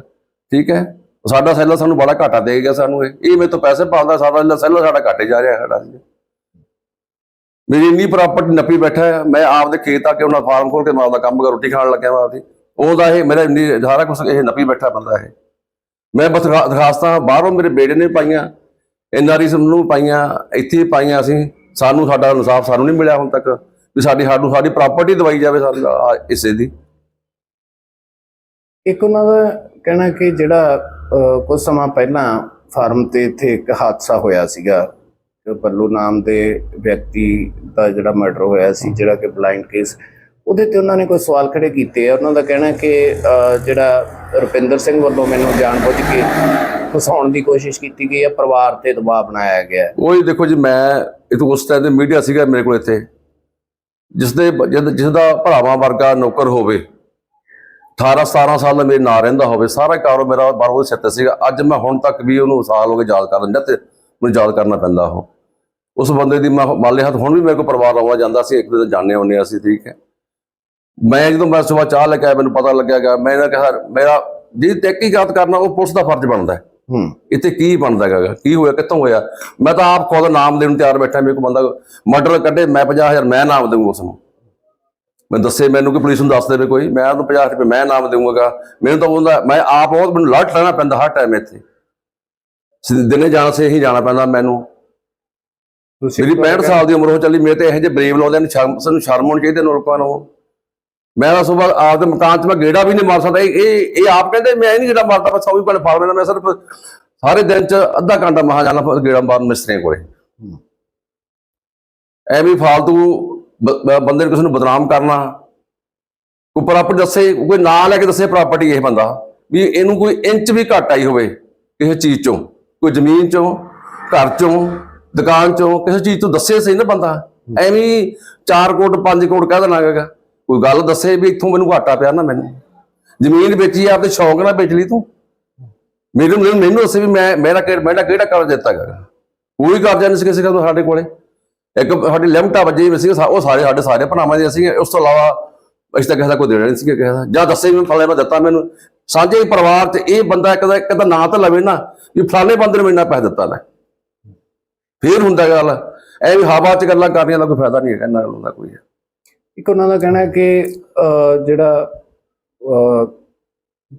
[SPEAKER 7] ਠੀਕ ਹੈ। ਸਾਡਾ ਸੈਲੋ ਸਾਨੂੰ ਬੜਾ ਘਾਟਾ ਦੇ ਗਿਆ ਸਾਨੂੰ ਇਹ। ਇਹ ਮੇਰੇ ਤੋਂ ਪੈਸੇ ਪਾਉਂਦਾ ਸਾਡਾ ਸੈਲੋ ਸਾਡਾ ਘਾਟੇ ਜਾ ਰਿਹਾ ਸਾਡਾ ਮੇਰੀ ਇੰਨੀ ਪ੍ਰਾਪਰਟੀ ਨੱਪੀ ਬੈਠਾ ਹੈ ਮੈਂ ਆਪਦੇ ਖੇਤ ਆ ਕੇ ਉਹਨਾਂ ਫਾਰਮ ਖੋਲ ਕੇ ਮੈਂ ਆਪਦਾ ਕੰਮ ਕਰ ਰੋਟੀ ਖਾਣ ਲੱਗਿਆ ਮੈਂ ਆਪਦੀ। ਉਹਦਾ ਇਹ ਮੇਰਾ ਇੰਨੀ ਸਾਰਾ ਕੁਝ ਇਹ ਨੱਪੀ ਬੈਠਾ ਬੰਦਾ ਇਹ। ਮੈਂ ਬਸ ਦਰਖਾਸਤਾਂ ਬਾਹਰੋਂ ਮੇਰੇ ਬੇਟੇ ਨੇ ਪਾਈਆਂ ਐਨਆਰਈ ਨੂੰ ਪਾਈਆਂ ਇੱਥੇ ਹੀ ਪਾਈਆਂ ਅਸੀਂ। ਸਾਨੂੰ ਸਾਡਾ ਇਨਸਾਫ ਸਾਨੂੰ ਨਹੀਂ ਮਿਲਿਆ ਹੁਣ ਤੱਕ ਵੀ ਸਾਡੀ ਸਾਨੂੰ ਸਾਡੀ ਪ੍ਰਾਪਰਟੀ ਦਵਾਈ ਜਾਵੇ ਸਾਨੂੰ ਹਿੱਸੇ ਦੀ।
[SPEAKER 6] ਇੱਕ ਉਹਨਾਂ ਦਾ ਕਹਿਣਾ ਕਿ ਜਿਹੜਾ ਅਹ, ਕੁਝ ਸਮਾਂ ਪਹਿਲਾਂ ਫਾਰਮ ਤੇ ਇੱਥੇ ਇੱਕ ਹਾਦਸਾ ਹੋਇਆ ਸੀਗਾ ਕਿ ਬੱਲੂ ਨਾਮ ਦੇ ਵਿਅਕਤੀ ਦਾ ਜਿਹੜਾ ਮਰਡਰ ਹੋਇਆ ਸੀ, ਜਿਹੜਾ ਕਿ ਬਲਾਈਂਡ ਕੇਸ ਉਹਦੇ ਤੇ ਉਹਨਾਂ ਨੇ ਕੋਈ ਸਵਾਲ ਖੜੇ ਕੀਤੇ ਆ। ਉਹਨਾਂ ਦਾ ਕਹਿਣਾ ਕਿ ਜਿਹੜਾ ਰੁਪਿੰਦਰ ਸਿੰਘ ਵੱਲੋਂ ਮੈਨੂੰ ਜਾਣਬੁੱਝ ਕੇ ਫਸਾਉਣ ਦੀ ਕੋਸ਼ਿਸ਼ ਕੀਤੀ ਗਈ ਹੈ ਪਰਿਵਾਰ ਤੇ ਦਬਾਅ ਬਣਾਇਆ ਗਿਆ ਹੈ।
[SPEAKER 7] ਉਹੀ ਦੇਖੋ ਜੀ, ਮੈਂ ਇਹ ਉਸ ਟਾਈਮ ਤੇ ਮੀਡੀਆ ਸੀਗਾ ਮੇਰੇ ਕੋਲ ਇੱਥੇ ਜਿਸ ਦੇ ਜਿਸ ਦਾ ਭਰਾਵਾਂ ਵਰਗਾ ਨੌਕਰ ਹੋਵੇ 18 17 ਸਾਲ ਦਾ ਮੇਰੇ ਨਾਲ ਰਹਿੰਦਾ ਹੋਵੇ, ਸਾਰਾ ਕਾਰੋ ਮੇਰਾ ਬਾਹਰ ਉਹਦੇ ਸੀਗਾ। ਅੱਜ ਮੈਂ ਹੁਣ ਤੱਕ ਵੀ ਉਹਨੂੰ ਸਾਲ ਹੋ ਗਏ ਯਾਦ ਕਰ ਲੈਂਦਾ ਤੇ ਮੈਨੂੰ ਯਾਦ ਕਰਨਾ ਪੈਂਦਾ ਉਹ। ਉਸ ਬੰਦੇ ਦੀ ਮਾਲੇ ਹੱਥ ਹੁਣ ਵੀ ਮੇਰੇ ਕੋਲ ਪਰਿਵਾਰ ਆਉਂਦਾ ਜਾਂਦਾ ਸੀ ਇੱਕ ਦਿਨ ਜਾਣੇ ਆਉਂਦੇ ਅਸੀਂ ਠੀਕ ਹੈ। ਮੈਂ ਜਦੋਂ ਮੈਂ ਸਵੇਰ ਚਾਹ ਲੈ ਕੇ ਆਇਆ ਮੈਨੂੰ ਪਤਾ ਲੱਗਿਆਗਾ ਮੈਂ ਇਹਨਾਂ ਕਿਹਾ ਮੇਰਾ ਜੀ ਤਹਿਕੀਕਾਤ ਕਰਨਾ ਉਹ ਪੁਲਿਸ ਦਾ ਫਰਜ਼ ਬਣਦਾ ਹੈ।
[SPEAKER 6] ਹੂੰ।
[SPEAKER 7] ਇੱਥੇ ਕੀ ਬਣਦਾ ਹੈਗਾ ਕੀ ਹੋਇਆ ਕਿੱਥੋਂ ਹੋਇਆ? ਮੈਂ ਤਾਂ ਆਪ ਖੁਦ ਨਾਮ ਦੇਣ ਨੂੰ ਤਿਆਰ ਬੈਠਾ ਮੇਰੇ ਕੋਲ ਬੰਦਾ ਮਰਡਰ ਕੱਢੇ ਮੈਂ 50000 ਮੈਂ ਨਾਮ ਦੇਵਾਂਗਾ ਉਸ ਨੂੰ। ਮੈਂ ਦੱਸੇ ਮੈਨੂੰ ਕਿ ਪੁਲਿਸ ਨੂੰ ਦੱਸ ਦੇਵੇ ਕੋਈ ਮੈਂ ਉਹਨੂੰ 50 ਰੁਪਏ ਮੈਂ ਨਾਮ ਦੇਵਾਂਗਾ ਮੈਨੂੰ ਤਾਂ ਉਹਦਾ ਮੈਂ ਆਪ ਬਹੁਤ ਮੈਨੂੰ ਲੜ ਲੈਣਾ ਪੈਂਦਾ ਹਰ ਟਾਈਮ ਇੱਥੇ। ਦਿਨੇ ਜਾਣਾ ਸੇ ਹੀ ਜਾਣਾ ਪੈਂਦਾ ਮੈਨੂੰ। ਮੇਰੀ 65 ਸਾਲ ਦੀ ਉਮਰ ਹੋ ਚੱਲੀ ਮੇਰੇ ਤੇ ਇਹੋ ਜਿਹੇ ਬਰੇਵ ਲਾਉਂਦੇ ਨੇ ਸ਼ਰਮ ਸਾਨੂੰ ਸ਼ਰਮ ਹੋਣੀ ਚਾਹੀਦੀ ਨੇ ਲੋਕਾਂ ਨੂੰ। ਮੈਂ ਤਾਂ ਸੁਬਾਹ ਆਪਦੇ ਮਕਾਨ 'ਚ ਮੈਂ ਗੇੜਾ ਵੀ ਨਹੀਂ ਮਾਰ ਸਕਦਾ ਇਹ ਇਹ ਆਪ ਕਹਿੰਦੇ ਮੈਂ ਨਹੀਂ ਗੇੜਾ ਮਾਰਦਾ ਬਸ ਕੋਲ ਫੜ ਲੈਣਾ ਮੈਂ ਸਿਰਫ ਸਾਰੇ ਦਿਨ 'ਚ ਅੱਧਾ ਘੰਟਾ ਮਹਾ ਜਾਣਾ ਗੇੜਾ ਮਾਰਨ ਮਿਸਤਰੀਆਂ ਕੋਲੇ। ਐਵੇਂ ਫਾਲਤੂ ਬੰਦੇ ਨੂੰ ਕਿਸੇ ਨੂੰ ਬਦਨਾਮ ਕਰਨਾ। ਕੋਈ ਪ੍ਰਾਪਰਟੀ ਦੱਸੇ ਕੋਈ ਨਾਂ ਲੈ ਕੇ ਦੱਸੇ ਪ੍ਰਾਪਰਟੀ ਇਹ ਬੰਦਾ ਵੀ ਇਹਨੂੰ ਕੋਈ ਇੰਚ ਵੀ ਘੱਟ ਆਈ ਹੋਵੇ ਕਿਸੇ ਚੀਜ਼ ਚੋਂ। ਕੋਈ ਜ਼ਮੀਨ ਚੋਂ ਘਰ ਚੋਂ ਦੁਕਾਨ ਚੋਂ ਕਿਸੇ ਚੀਜ਼ ਤੋਂ ਦੱਸੇ ਸਹੀ ਨਾ ਬੰਦਾ। ਐਵੇਂ 4 ਕੋਟ 5 ਕੋਟ ਕਹਿ ਦੇਣਾ ਹੈਗਾ। ਕੋਈ ਗੱਲ ਦੱਸੇ ਵੀ ਇੱਥੋਂ ਮੈਨੂੰ ਘਾਟਾ ਪਿਆ ਨਾ ਮੈਨੂੰ। ਜ਼ਮੀਨ ਵੇਚੀ ਆਪਦੇ ਸ਼ੌਂਕ ਨਾਲ ਵੇਚ ਲਈ ਤੂੰ। ਮੈਨੂੰ ਮੈਨੂੰ ਮੈਨੂੰ ਦੱਸੇ ਵੀ ਮੈਂ ਮੇਰਾ ਕਿਹੜਾ ਮੇਰਾ ਕਿਹੜਾ ਕਰਜ਼ ਦਿੱਤਾ ਹੈਗਾ। ਕੋਈ ਕਰਜ਼ਾ ਨਹੀਂ ਸੀ ਕਿਸੇ ਦਾ ਸਾਡੇ ਕੋਲੇ। ਇੱਕ ਸਾਡੀ ਲਿਮਟਾ ਵੱਜੀ ਵੀ ਸੀ ਉਹ ਸਾਰੇ ਸਾਡੇ ਸਾਰੇ ਭਰਾਵਾਂ ਦੇ ਅਸੀਂ ਉਸ ਤੋਂ ਇਲਾਵਾ ਅਸੀਂ ਤਾਂ ਕਿਸੇ ਦਾ ਕੋਈ ਦੇਣਾ ਨਹੀਂ ਸੀ ਕਿਸੇ ਦਾ। ਜਾਂ ਦੱਸੇ ਵੀ ਫਲੇ ਮੈਂ ਦਿੱਤਾ ਮੈਨੂੰ। ਸਾਂਝੇ ਪਰਿਵਾਰ 'ਚ ਇਹ ਬੰਦਾ ਇੱਕ ਦਾ ਇੱਕ ਦਾ ਨਾਂ ਤਾਂ ਲਵੇ ਨਾ ਵੀ ਫਲਾਣੇ ਬੰਦੇ ਨੂੰ ਇੰਨਾ ਪੈਸਾ ਦਿੱਤਾ ਲੈ। ਫੇਰ ਹੁੰਦਾ ਗੱਲ। ਐਵੇਂ ਹਵਾ 'ਚ ਗੱਲਾਂ ਕਰਨੀਆਂ ਦਾ ਕੋਈ ਫਾਇਦਾ ਨਹੀਂ ਹੈਗਾ ਇਹਨਾਂ ਗੱਲਾਂ ਦਾ ਕੋਈ।
[SPEAKER 6] ਇੱਕ ਉਹਨਾਂ ਦਾ ਕਹਿਣਾ ਕਿ ਜਿਹੜਾ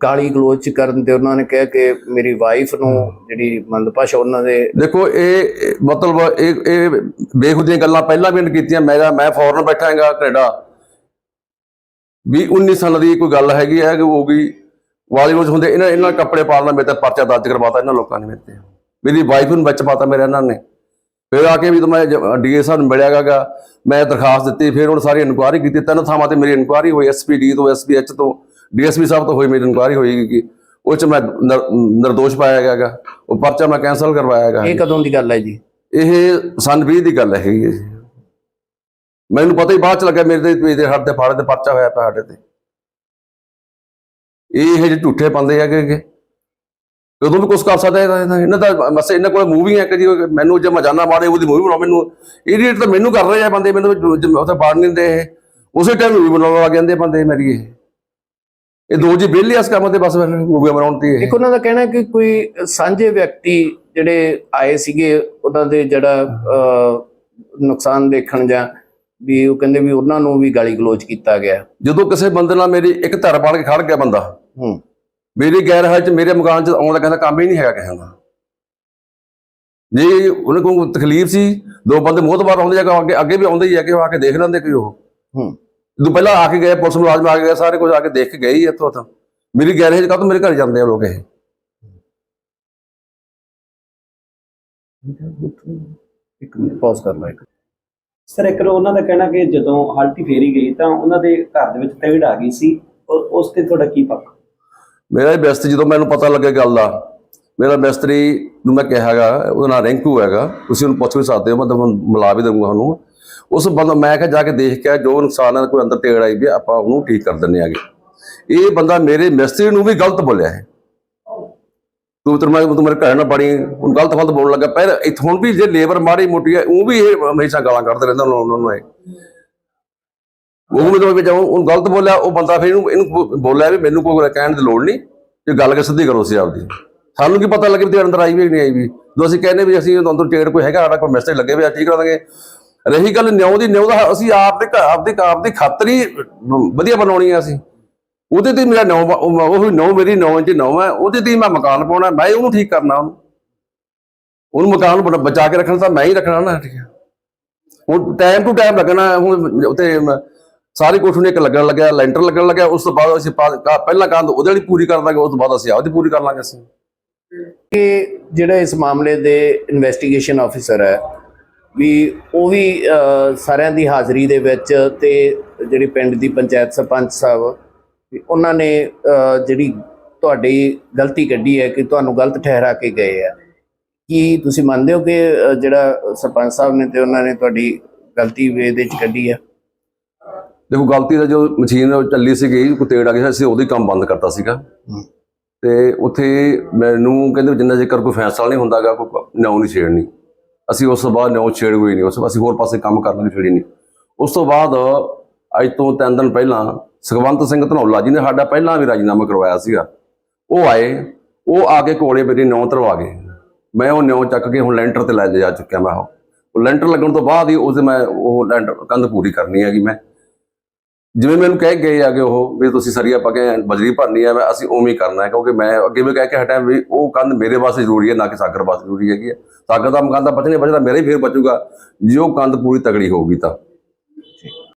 [SPEAKER 6] ਗਾਲੀ ਗਲੋਚ ਕਰਨ ਤੇ ਉਹਨਾਂ ਨੇ ਕਿਹਾ ਕਿ ਮੇਰੀ ਵਾਈਫ ਨੂੰ ਜਿਹੜੀ ਮੰਦਭਾਸ਼ਾ ਉਹਨਾਂ ਦੇ
[SPEAKER 7] ਦੇਖੋ ਇਹ ਮਤਲਬ ਇਹ ਇਹ ਬੇਖੁਦੀਆਂ ਗੱਲਾਂ ਪਹਿਲਾਂ ਵੀ ਇਹਨੇ ਕੀਤੀਆਂ ਮੇਰਾ ਮੈਂ ਫੌਰਨ ਬੈਠਾ ਹੈਗਾ ਕੈਨੇਡਾ। ਵੀ 19 ਸਾਲ ਦੀ ਕੋਈ ਗੱਲ ਹੈਗੀ ਹੈ ਕਿ ਹੋ ਗਈ ਵਾਲੀਵੁੱਡ ਹੁੰਦੇ ਇਹਨਾਂ ਇਹਨਾਂ ਕੱਪੜੇ ਪਾਲਣਾ ਮੇਰੇ ਤੇ ਪਰਚਾ ਦਰਜ ਕਰਵਾਤਾ ਇਹਨਾਂ ਲੋਕਾਂ ਨੇ ਮੇਰੇ ਤੇ। ਮੇਰੀ ਵਾਈਫ ਨੂੰ ਵਿੱਚ ਪਾਤਾ ਮੇਰੇ ਇਹਨਾਂ ਨੇ। ਫਿਰ ਆ ਕੇ ਵੀ ਮੈਂ ਡੀਏ ਸਾਹਿਬ ਨੂੰ ਮਿਲਿਆ ਗਾ ਮੈਂ ਦਰਖਾਸਤ ਦਿੱਤੀ ਫਿਰ ਹੁਣ ਸਾਰੀ ਇਨਕੁਆਰੀ ਕੀਤੀ। ਤਿੰਨ ਥਾਵਾਂ ਤੇ ਮੇਰੀ ਇਨਕੁਆਰੀ ਹੋਈ ਐਸਪੀਡੀ ਤੋਂ ਐਸਪੀਐਚ ਤੋਂ ਡੀਐਸਪੀ ਸਾਹਿਬ ਤੋਂ ਹੋਈ ਮੇਰੀ ਇਨਕੁਆਰੀ ਹੋਈ ਕਿ ਉਹ ਚ ਮੈਂ ਨਿਰ- ਨਿਰਦੋਸ਼ ਪਾਇਆ ਗਿਆ ਗਾ। ਉਹ ਪਰਚਾ ਮੈਂ ਕੈਂਸਲ ਕਰਵਾਇਆ ਗਾ।
[SPEAKER 6] ਇਹ ਕਦੋਂ ਦੀ ਗੱਲ ਹੈ ਜੀ?
[SPEAKER 7] ਇਹ ਸਨ 20 ਦੀ ਗੱਲ ਹੈਗੀ ਹੈ ਜੀ। ਮੈਨੂੰ ਪਤਾ ਹੀ ਬਾਅਦ ਚ ਲੱਗਾ ਮੇਰੇ ਤੇ ਇਹਦੇ ਹੱਥ ਤੇ ਫਾੜੇ ਤੇ ਪਰਚਾ ਹੋਇਆ ਪਿਆ ਸਾਡੇ ਤੇ। ਇਹ ਇਹ ਜਿਹੇ ਝੂਠੇ ਪੰਦੇ ਹੈਗੇ ਕਿ ਉਦੋਂ ਵੀ ਕੁਝ ਕਰ ਸਕਦਾ ਇਹਨਾਂ ਦਾ ਮਸ ਇਹਨਾਂ ਕੋਲ ਮੂਵੀ ਹੈ ਕਿ ਜੀ ਮੈਨੂੰ ਜੇ ਮਜਾਨਾ ਮਾਰੇ ਉਹਦੀ ਮੂਵੀ ਬਣਾਓ ਮੈਨੂੰ। ਇਡੀਅਟ ਤਾਂ ਮੈਨੂੰ ਕਰ ਰਹੇ ਆ ਬੰਦੇ ਮੈਨੂੰ ਉੱਥੇ ਪਾੜ ਨਹੀਂ ਦਿੰਦੇ ਇਹ। ਉਸੇ ਟਾਈਮ ਮੂਵੀ ਬਣਾਉਣ ਲੱਗ ਜਾਂਦੇ ਬੰਦੇ ਮੇਰੀ ਇਹ। ਇਹ ਦੋ ਜੀ ਵਿਹਲੇ ਆ ਇਸ ਕੰਮ ਤੇ ਬਸ ਮੂਵੀ ਬਣਾਉਣ ਇਹ।
[SPEAKER 6] ਇੱਕ ਉਹਨਾਂ ਦਾ ਕਹਿਣਾ ਕਿ ਕੋਈ ਸਾਂਝੇ ਵਿਅਕਤੀ ਜਿਹੜੇ ਆਏ ਸੀਗੇ ਉਹਨਾਂ ਦੇ ਜਿਹੜਾ ਨੁਕਸਾਨ ਦੇਖਣ ਜਾਂ ਵੀ ਉਹ ਕਹਿੰਦੇ ਵੀ ਉਹਨਾਂ ਨੂੰ ਵੀ ਗਾਲੀ ਗਲੋਚ ਕੀਤਾ ਗਿਆ।
[SPEAKER 7] ਜਦੋਂ ਕਿਸੇ ਬੰਦੇ ਨਾਲ ਮੇਰੀ ਇੱਕ ਧਰ ਬਣ ਕੇ ਖੜ ਗਿਆ ਬੰਦਾ
[SPEAKER 6] ਹੂੰ।
[SPEAKER 7] ਮੇਰੀ ਗੈਰ ਹਾਜ਼ਰ 'ਚ ਮੇਰੇ ਮਕਾਨ 'ਚ ਆਉਣ ਦਾ ਕਹਿੰਦਾ ਕੰਮ ਹੀ ਨਹੀਂ ਹੈਗਾ ਕਿਸੇ ਦਾ। ਜੇ ਉਹਨੇ ਕੋਈ ਤਕਲੀਫ ਸੀ ਦੋ ਬੰਦੇ ਮੋਹਤਬਾਰ ਆਉਂਦੇ ਜਾਂ ਅੱਗੇ ਅੱਗੇ ਵੀ ਆਉਂਦੇ ਹੀ ਆ ਕਿ ਆ ਕੇ ਦੇਖ ਲੈਂਦੇ ਕੋਈ ਉਹ।
[SPEAKER 6] ਹੂੰ।
[SPEAKER 7] ਜਦੋਂ ਪਹਿਲਾਂ ਆ ਕੇ ਗਏ ਪੁਲਿਸ ਮੁਲਾਜ਼ਮ ਆ ਕੇ ਗਏ ਸਾਰੇ ਕੁਝ ਆ ਕੇ ਦੇਖ ਕੇ ਗਏ ਹੀ ਇੱਥੋਂ ਤਾਂ ਮੇਰੀ ਗੈਰ ਹਾਜ਼ਰ ਕਾ ਮੇਰੇ ਘਰ ਜਾਂਦੇ ਆ ਲੋਕ ਇਹ?
[SPEAKER 6] ਇੱਕ ਮਿੰਟ ਪੌਜ਼ ਕਰ ਲਓ ਇੱਕ।
[SPEAKER 4] ਸਰ ਇੱਕ ਉਹਨਾਂ ਦਾ ਕਹਿਣਾ ਕਿ ਜਦੋਂ ਹਲਟੀ ਫੇਰੀ ਗਈ ਤਾਂ ਉਹਨਾਂ ਦੇ ਘਰ ਦੇ ਵਿੱਚ ਤੇੜ ਆ ਗਈ ਸੀ ਉਸ ਤੇ ਤੁਹਾਡਾ ਕੀ ਪੱਕ
[SPEAKER 7] ਮੇਰਾ ਹੀ ਜਦੋਂ ਮੈਨੂੰ ਪਤਾ ਲੱਗਿਆ ਗੱਲ ਦਾ, ਮੇਰਾ ਮਿਸਤਰੀ ਨੂੰ ਮੈਂ ਕਿਹਾ ਹੈਗਾ, ਉਹਦਾ ਨਾਮ ਰਿੰਕੂ ਹੈਗਾ, ਤੁਸੀਂ ਉਹਨੂੰ ਪੁੱਛ ਵੀ ਸਕਦੇ ਹੋ, ਮੈਂ ਤੁਹਾਨੂੰ ਮਿਲਾ ਵੀ ਦਊਂਗਾ ਉਹਨੂੰ। ਉਸ ਬੰਦਾ ਮੈਂ ਕਿਹਾ ਜਾ ਕੇ ਦੇਖ ਕੇ ਜੋ ਇਨਸਾਨ ਹੈ, ਕੋਈ ਅੰਦਰ ਟੇੜ ਆਈ ਵੀ ਆਪਾਂ ਉਹਨੂੰ ਠੀਕ ਕਰ ਦਿੰਨੇ ਆਗੇ ਇਹ ਬੰਦਾ ਮੇਰੇ ਮਿਸਤਰੀ ਨੂੰ ਵੀ ਗਲਤ ਬੋਲਿਆ ਹੈ। ਤੂੰ ਤੇ ਮੈਂ ਤੂੰ ਮੇਰੇ ਘਰ ਨਾਲ ਬੜੀ, ਹੁਣ ਗਲਤ ਫਲਤ ਬੋਲਣ ਲੱਗਾ ਪਹਿਲਾਂ ਇੱਥੇ ਹੁਣ ਵੀ ਜੇ ਲੇਬਰ ਮਾੜੀ ਮੋਟੀ ਹੈ, ਉਹ ਵੀ ਇਹ ਹਮੇਸ਼ਾ ਗਾਲਾਂ ਕੱਢਦੇ ਰਹਿੰਦਾ ਉਹਨਾਂ ਨੂੰ ਇਹ। ਉਹ ਮੈਨੂੰ ਵੀ ਜਦੋਂ ਉਹ ਗਲਤ ਬੋਲਿਆ, ਉਹ ਬੰਦਾ ਫਿਰ ਇਹਨੂੰ ਇਹਨੂੰ ਬੋਲਿਆ ਵੀ ਮੈਨੂੰ ਕੋਈ ਕਹਿਣ ਦੀ ਲੋੜ ਨਹੀਂ ਜੇ ਗੱਲ ਕੇ ਸਿੱਧੀ ਕਰੋ ਸੀ ਆਪਦੀ। ਸਾਨੂੰ ਕੀ ਪਤਾ ਲੱਗੇ ਵੀ ਅੰਦਰ ਆਈ ਵੀ ਨਹੀਂ ਆਈ ਵੀ। ਜਦੋਂ ਅਸੀਂ ਕਹਿੰਦੇ ਵੀ ਅਸੀਂ ਅੰਦਰ ਟੇੜ ਕੋਈ ਹੈਗਾ, ਸਾਡਾ ਕੋਈ ਮੈਸੇਜ ਲੱਗੇ ਵੀ ਆ, ਠੀਕ ਕਰਾਂਗੇ ਰਹੀ ਗੱਲ ਨਿਉ ਦੀ, ਨਿਉ ਦਾ ਅਸੀਂ ਆਪ ਦੇ ਘਰ ਆਪਦੀ ਆਪ ਦੀ ਖਾਤਰ ਹੀ ਵਧੀਆ ਬਣਾਉਣੀ ਆ ਅਸੀਂ। ਉਹਦੇ ਤੇ ਮੇਰਾ ਨੌ ਉਹ ਨੌ ਮੇਰੀ 9 ਇੰਚ ਨੌ ਹੈ ਉਹਦੇ ਤੇ ਮੈਂ ਮਕਾਨ ਪਾਉਣਾ, ਮੈਂ ਹੀ ਉਹਨੂੰ ਠੀਕ ਕਰਨਾ ਉਹਨੂੰ। ਉਹਨੂੰ ਮਕਾਨ ਬਣਾ- ਬਚਾ ਕੇ ਰੱਖਣਾ ਤਾਂ ਮੈਂ ਹੀ ਰੱਖਣਾ ਨਾ, ਠੀਕ ਹੈ ਹੁਣ ਟਾਈਮ ਟੂ ਟਾਈਮ ਲੱਗਣਾ, ਹੁਣ ਉੱਤੇ ਸਾਰੇ ਕੋਠੀ ਨੂੰ ਇੱਕ ਲੱਗਣ ਲੱਗਿਆ, ਲੈਂਟਰ ਲੱਗਣ ਲੱਗਿਆ, ਉਸ ਤੋਂ ਬਾਅਦ ਅਸੀਂ ਪਹਿਲਾਂ ਕੰਧ ਉਹਦੇ ਵਾਲੀ ਪੂਰੀ ਕਰ ਦਾਂਗੇ, ਉਸ ਤੋਂ ਬਾਅਦ ਅਸੀਂ ਆਪਦੀ ਪੂਰੀ ਕਰ ਲਾਂਗੇ ਅਸੀਂ।
[SPEAKER 6] ਕਿ ਜਿਹੜਾ ਇਸ ਮਾਮਲੇ ਦੇ ਇਨਵੈਸਟੀਗੇਸ਼ਨ ਆਫੀਸਰ ਹੈ, ਵੀ ਉਹ ਵੀ ਸਾਰਿਆਂ ਦੀ ਹਾਜ਼ਰੀ ਦੇ ਵਿੱਚ ਤੇ ਜਿਹੜੀ ਪਿੰਡ ਦੀ ਪੰਚਾਇਤ ਸਰਪੰਚ ਸਾਹਿਬ, ਵੀ ਉਹਨਾਂ ਨੇ ਜਿਹੜੀ ਤੁਹਾਡੀ ਗਲਤੀ ਕੱਢੀ ਹੈ ਕਿ ਤੁਹਾਨੂੰ ਗਲਤ ਠਹਿਰਾ ਕੇ ਗਏ ਆ। ਕੀ ਤੁਸੀਂ ਮੰਨਦੇ ਹੋ ਕਿ ਜਿਹੜਾ ਸਰਪੰਚ ਸਾਹਿਬ ਨੇ ਤੇ ਉਹਨਾਂ ਨੇ ਤੁਹਾਡੀ ਗਲਤੀ ਵੀ ਇਹਦੇ ਚ ਕੱਢੀ ਆ?
[SPEAKER 7] ਦੇਖੋ ਗਲਤੀ ਦਾ ਜੋ ਮਸ਼ੀਨ ਚੱਲੀ ਸੀਗੀ ਕੋਈ ਤੇੜ ਆ ਗਿਆ ਸੀ ਅਸੀਂ ਉਹਦੀ ਕੰਮ ਬੰਦ ਕਰਤਾ ਸੀਗਾ। ਤੇ ਉੱਥੇ ਮੈਨੂੰ ਕਹਿੰਦੇ ਜਿੰਨਾ ਚਿਰ ਕੋਈ ਫੈਸਲਾ ਨਹੀਂ ਹੁੰਦਾਗਾ ਕੋਈ ਨਿਉ ਨਹੀਂ ਛੇੜਨੀ। ਅਸੀਂ ਉਸ ਤੋਂ ਬਾਅਦ ਨਿਉ ਛੇੜ ਹੋਈ ਨਹੀਂ ਉਸ ਤੋਂ ਬਾਅਦ ਅਸੀਂ ਹੋਰ ਪਾਸੇ ਕੰਮ ਕਰਨ ਦੀ ਛੇੜੀ ਨਹੀਂ। ਉਸ ਤੋਂ ਬਾਅਦ ਅੱਜ ਤੋਂ ਤਿੰਨ ਦਿਨ ਪਹਿਲਾਂ ਸੁਖਵੰਤ ਸਿੰਘ ਧਨੌਲਾ ਜੀ ਨੇ ਸਾਡਾ ਪਹਿਲਾਂ ਵੀ ਰਾਜੀਨਾਮਾ ਕਰਵਾਇਆ ਸੀਗਾ। ਉਹ ਆਏ ਉਹ ਆ ਕੇ ਕੋਲੇ ਮੇਰੀ ਨਿਉ ਤਰਵਾ ਗਏ। ਮੈਂ ਉਹ ਨਿਉ ਚੱਕ ਕੇ ਹੁਣ ਲੈਂਟਰ ਤੇ ਲੈ ਜਾ ਚੁੱਕਿਆ ਮੈਂ ਉਹ। ਲੈਂਟਰ ਲੱਗਣ ਤੋਂ ਬਾਅਦ ਹੀ ਉਸ ਮੈਂ ਉਹ ਲੈਂਟਰ ਕੰਧ ਪੂਰੀ ਕਰਨੀ ਹੈਗੀ ਮੈਂ। ਜਿਵੇਂ ਮੈਨੂੰ ਕਹਿ ਗਏ ਆ ਕਿ ਉਹ ਵੀ ਤੁਸੀਂ ਸਰੀਆ ਪਾ ਕੇ ਬਜਰੀ ਭਰਨੀ ਹੈ ਮੈਂ ਅਸੀਂ ਉਵੇਂ ਹੀ ਕਰਨਾ ਹੈ, ਕਿਉਂਕਿ ਮੈਂ ਅੱਗੇ ਵੀ ਕਹਿ ਕੇ ਹਟਿਆ ਵੀ ਉਹ ਕੰਧ ਮੇਰੇ ਵਾਸਤੇ ਜ਼ਰੂਰੀ ਹੈ, ਨਾ ਕਿ ਸਾਗਰ ਵਾਸਤੇ ਜ਼ਰੂਰੀ ਹੈਗੀ ਹੈ। ਸਾਗਰ ਦਾ ਮਕਾਨ ਤਾਂ ਬਚਣੇ ਬਚਦਾ ਮੇਰੇ ਹੀ ਫੇਰ ਬਚੂਗਾ। ਜੇ ਉਹ ਕੰਧ ਪੂਰੀ ਤਗੜੀ ਹੋਊਗੀ ਤਾਂ।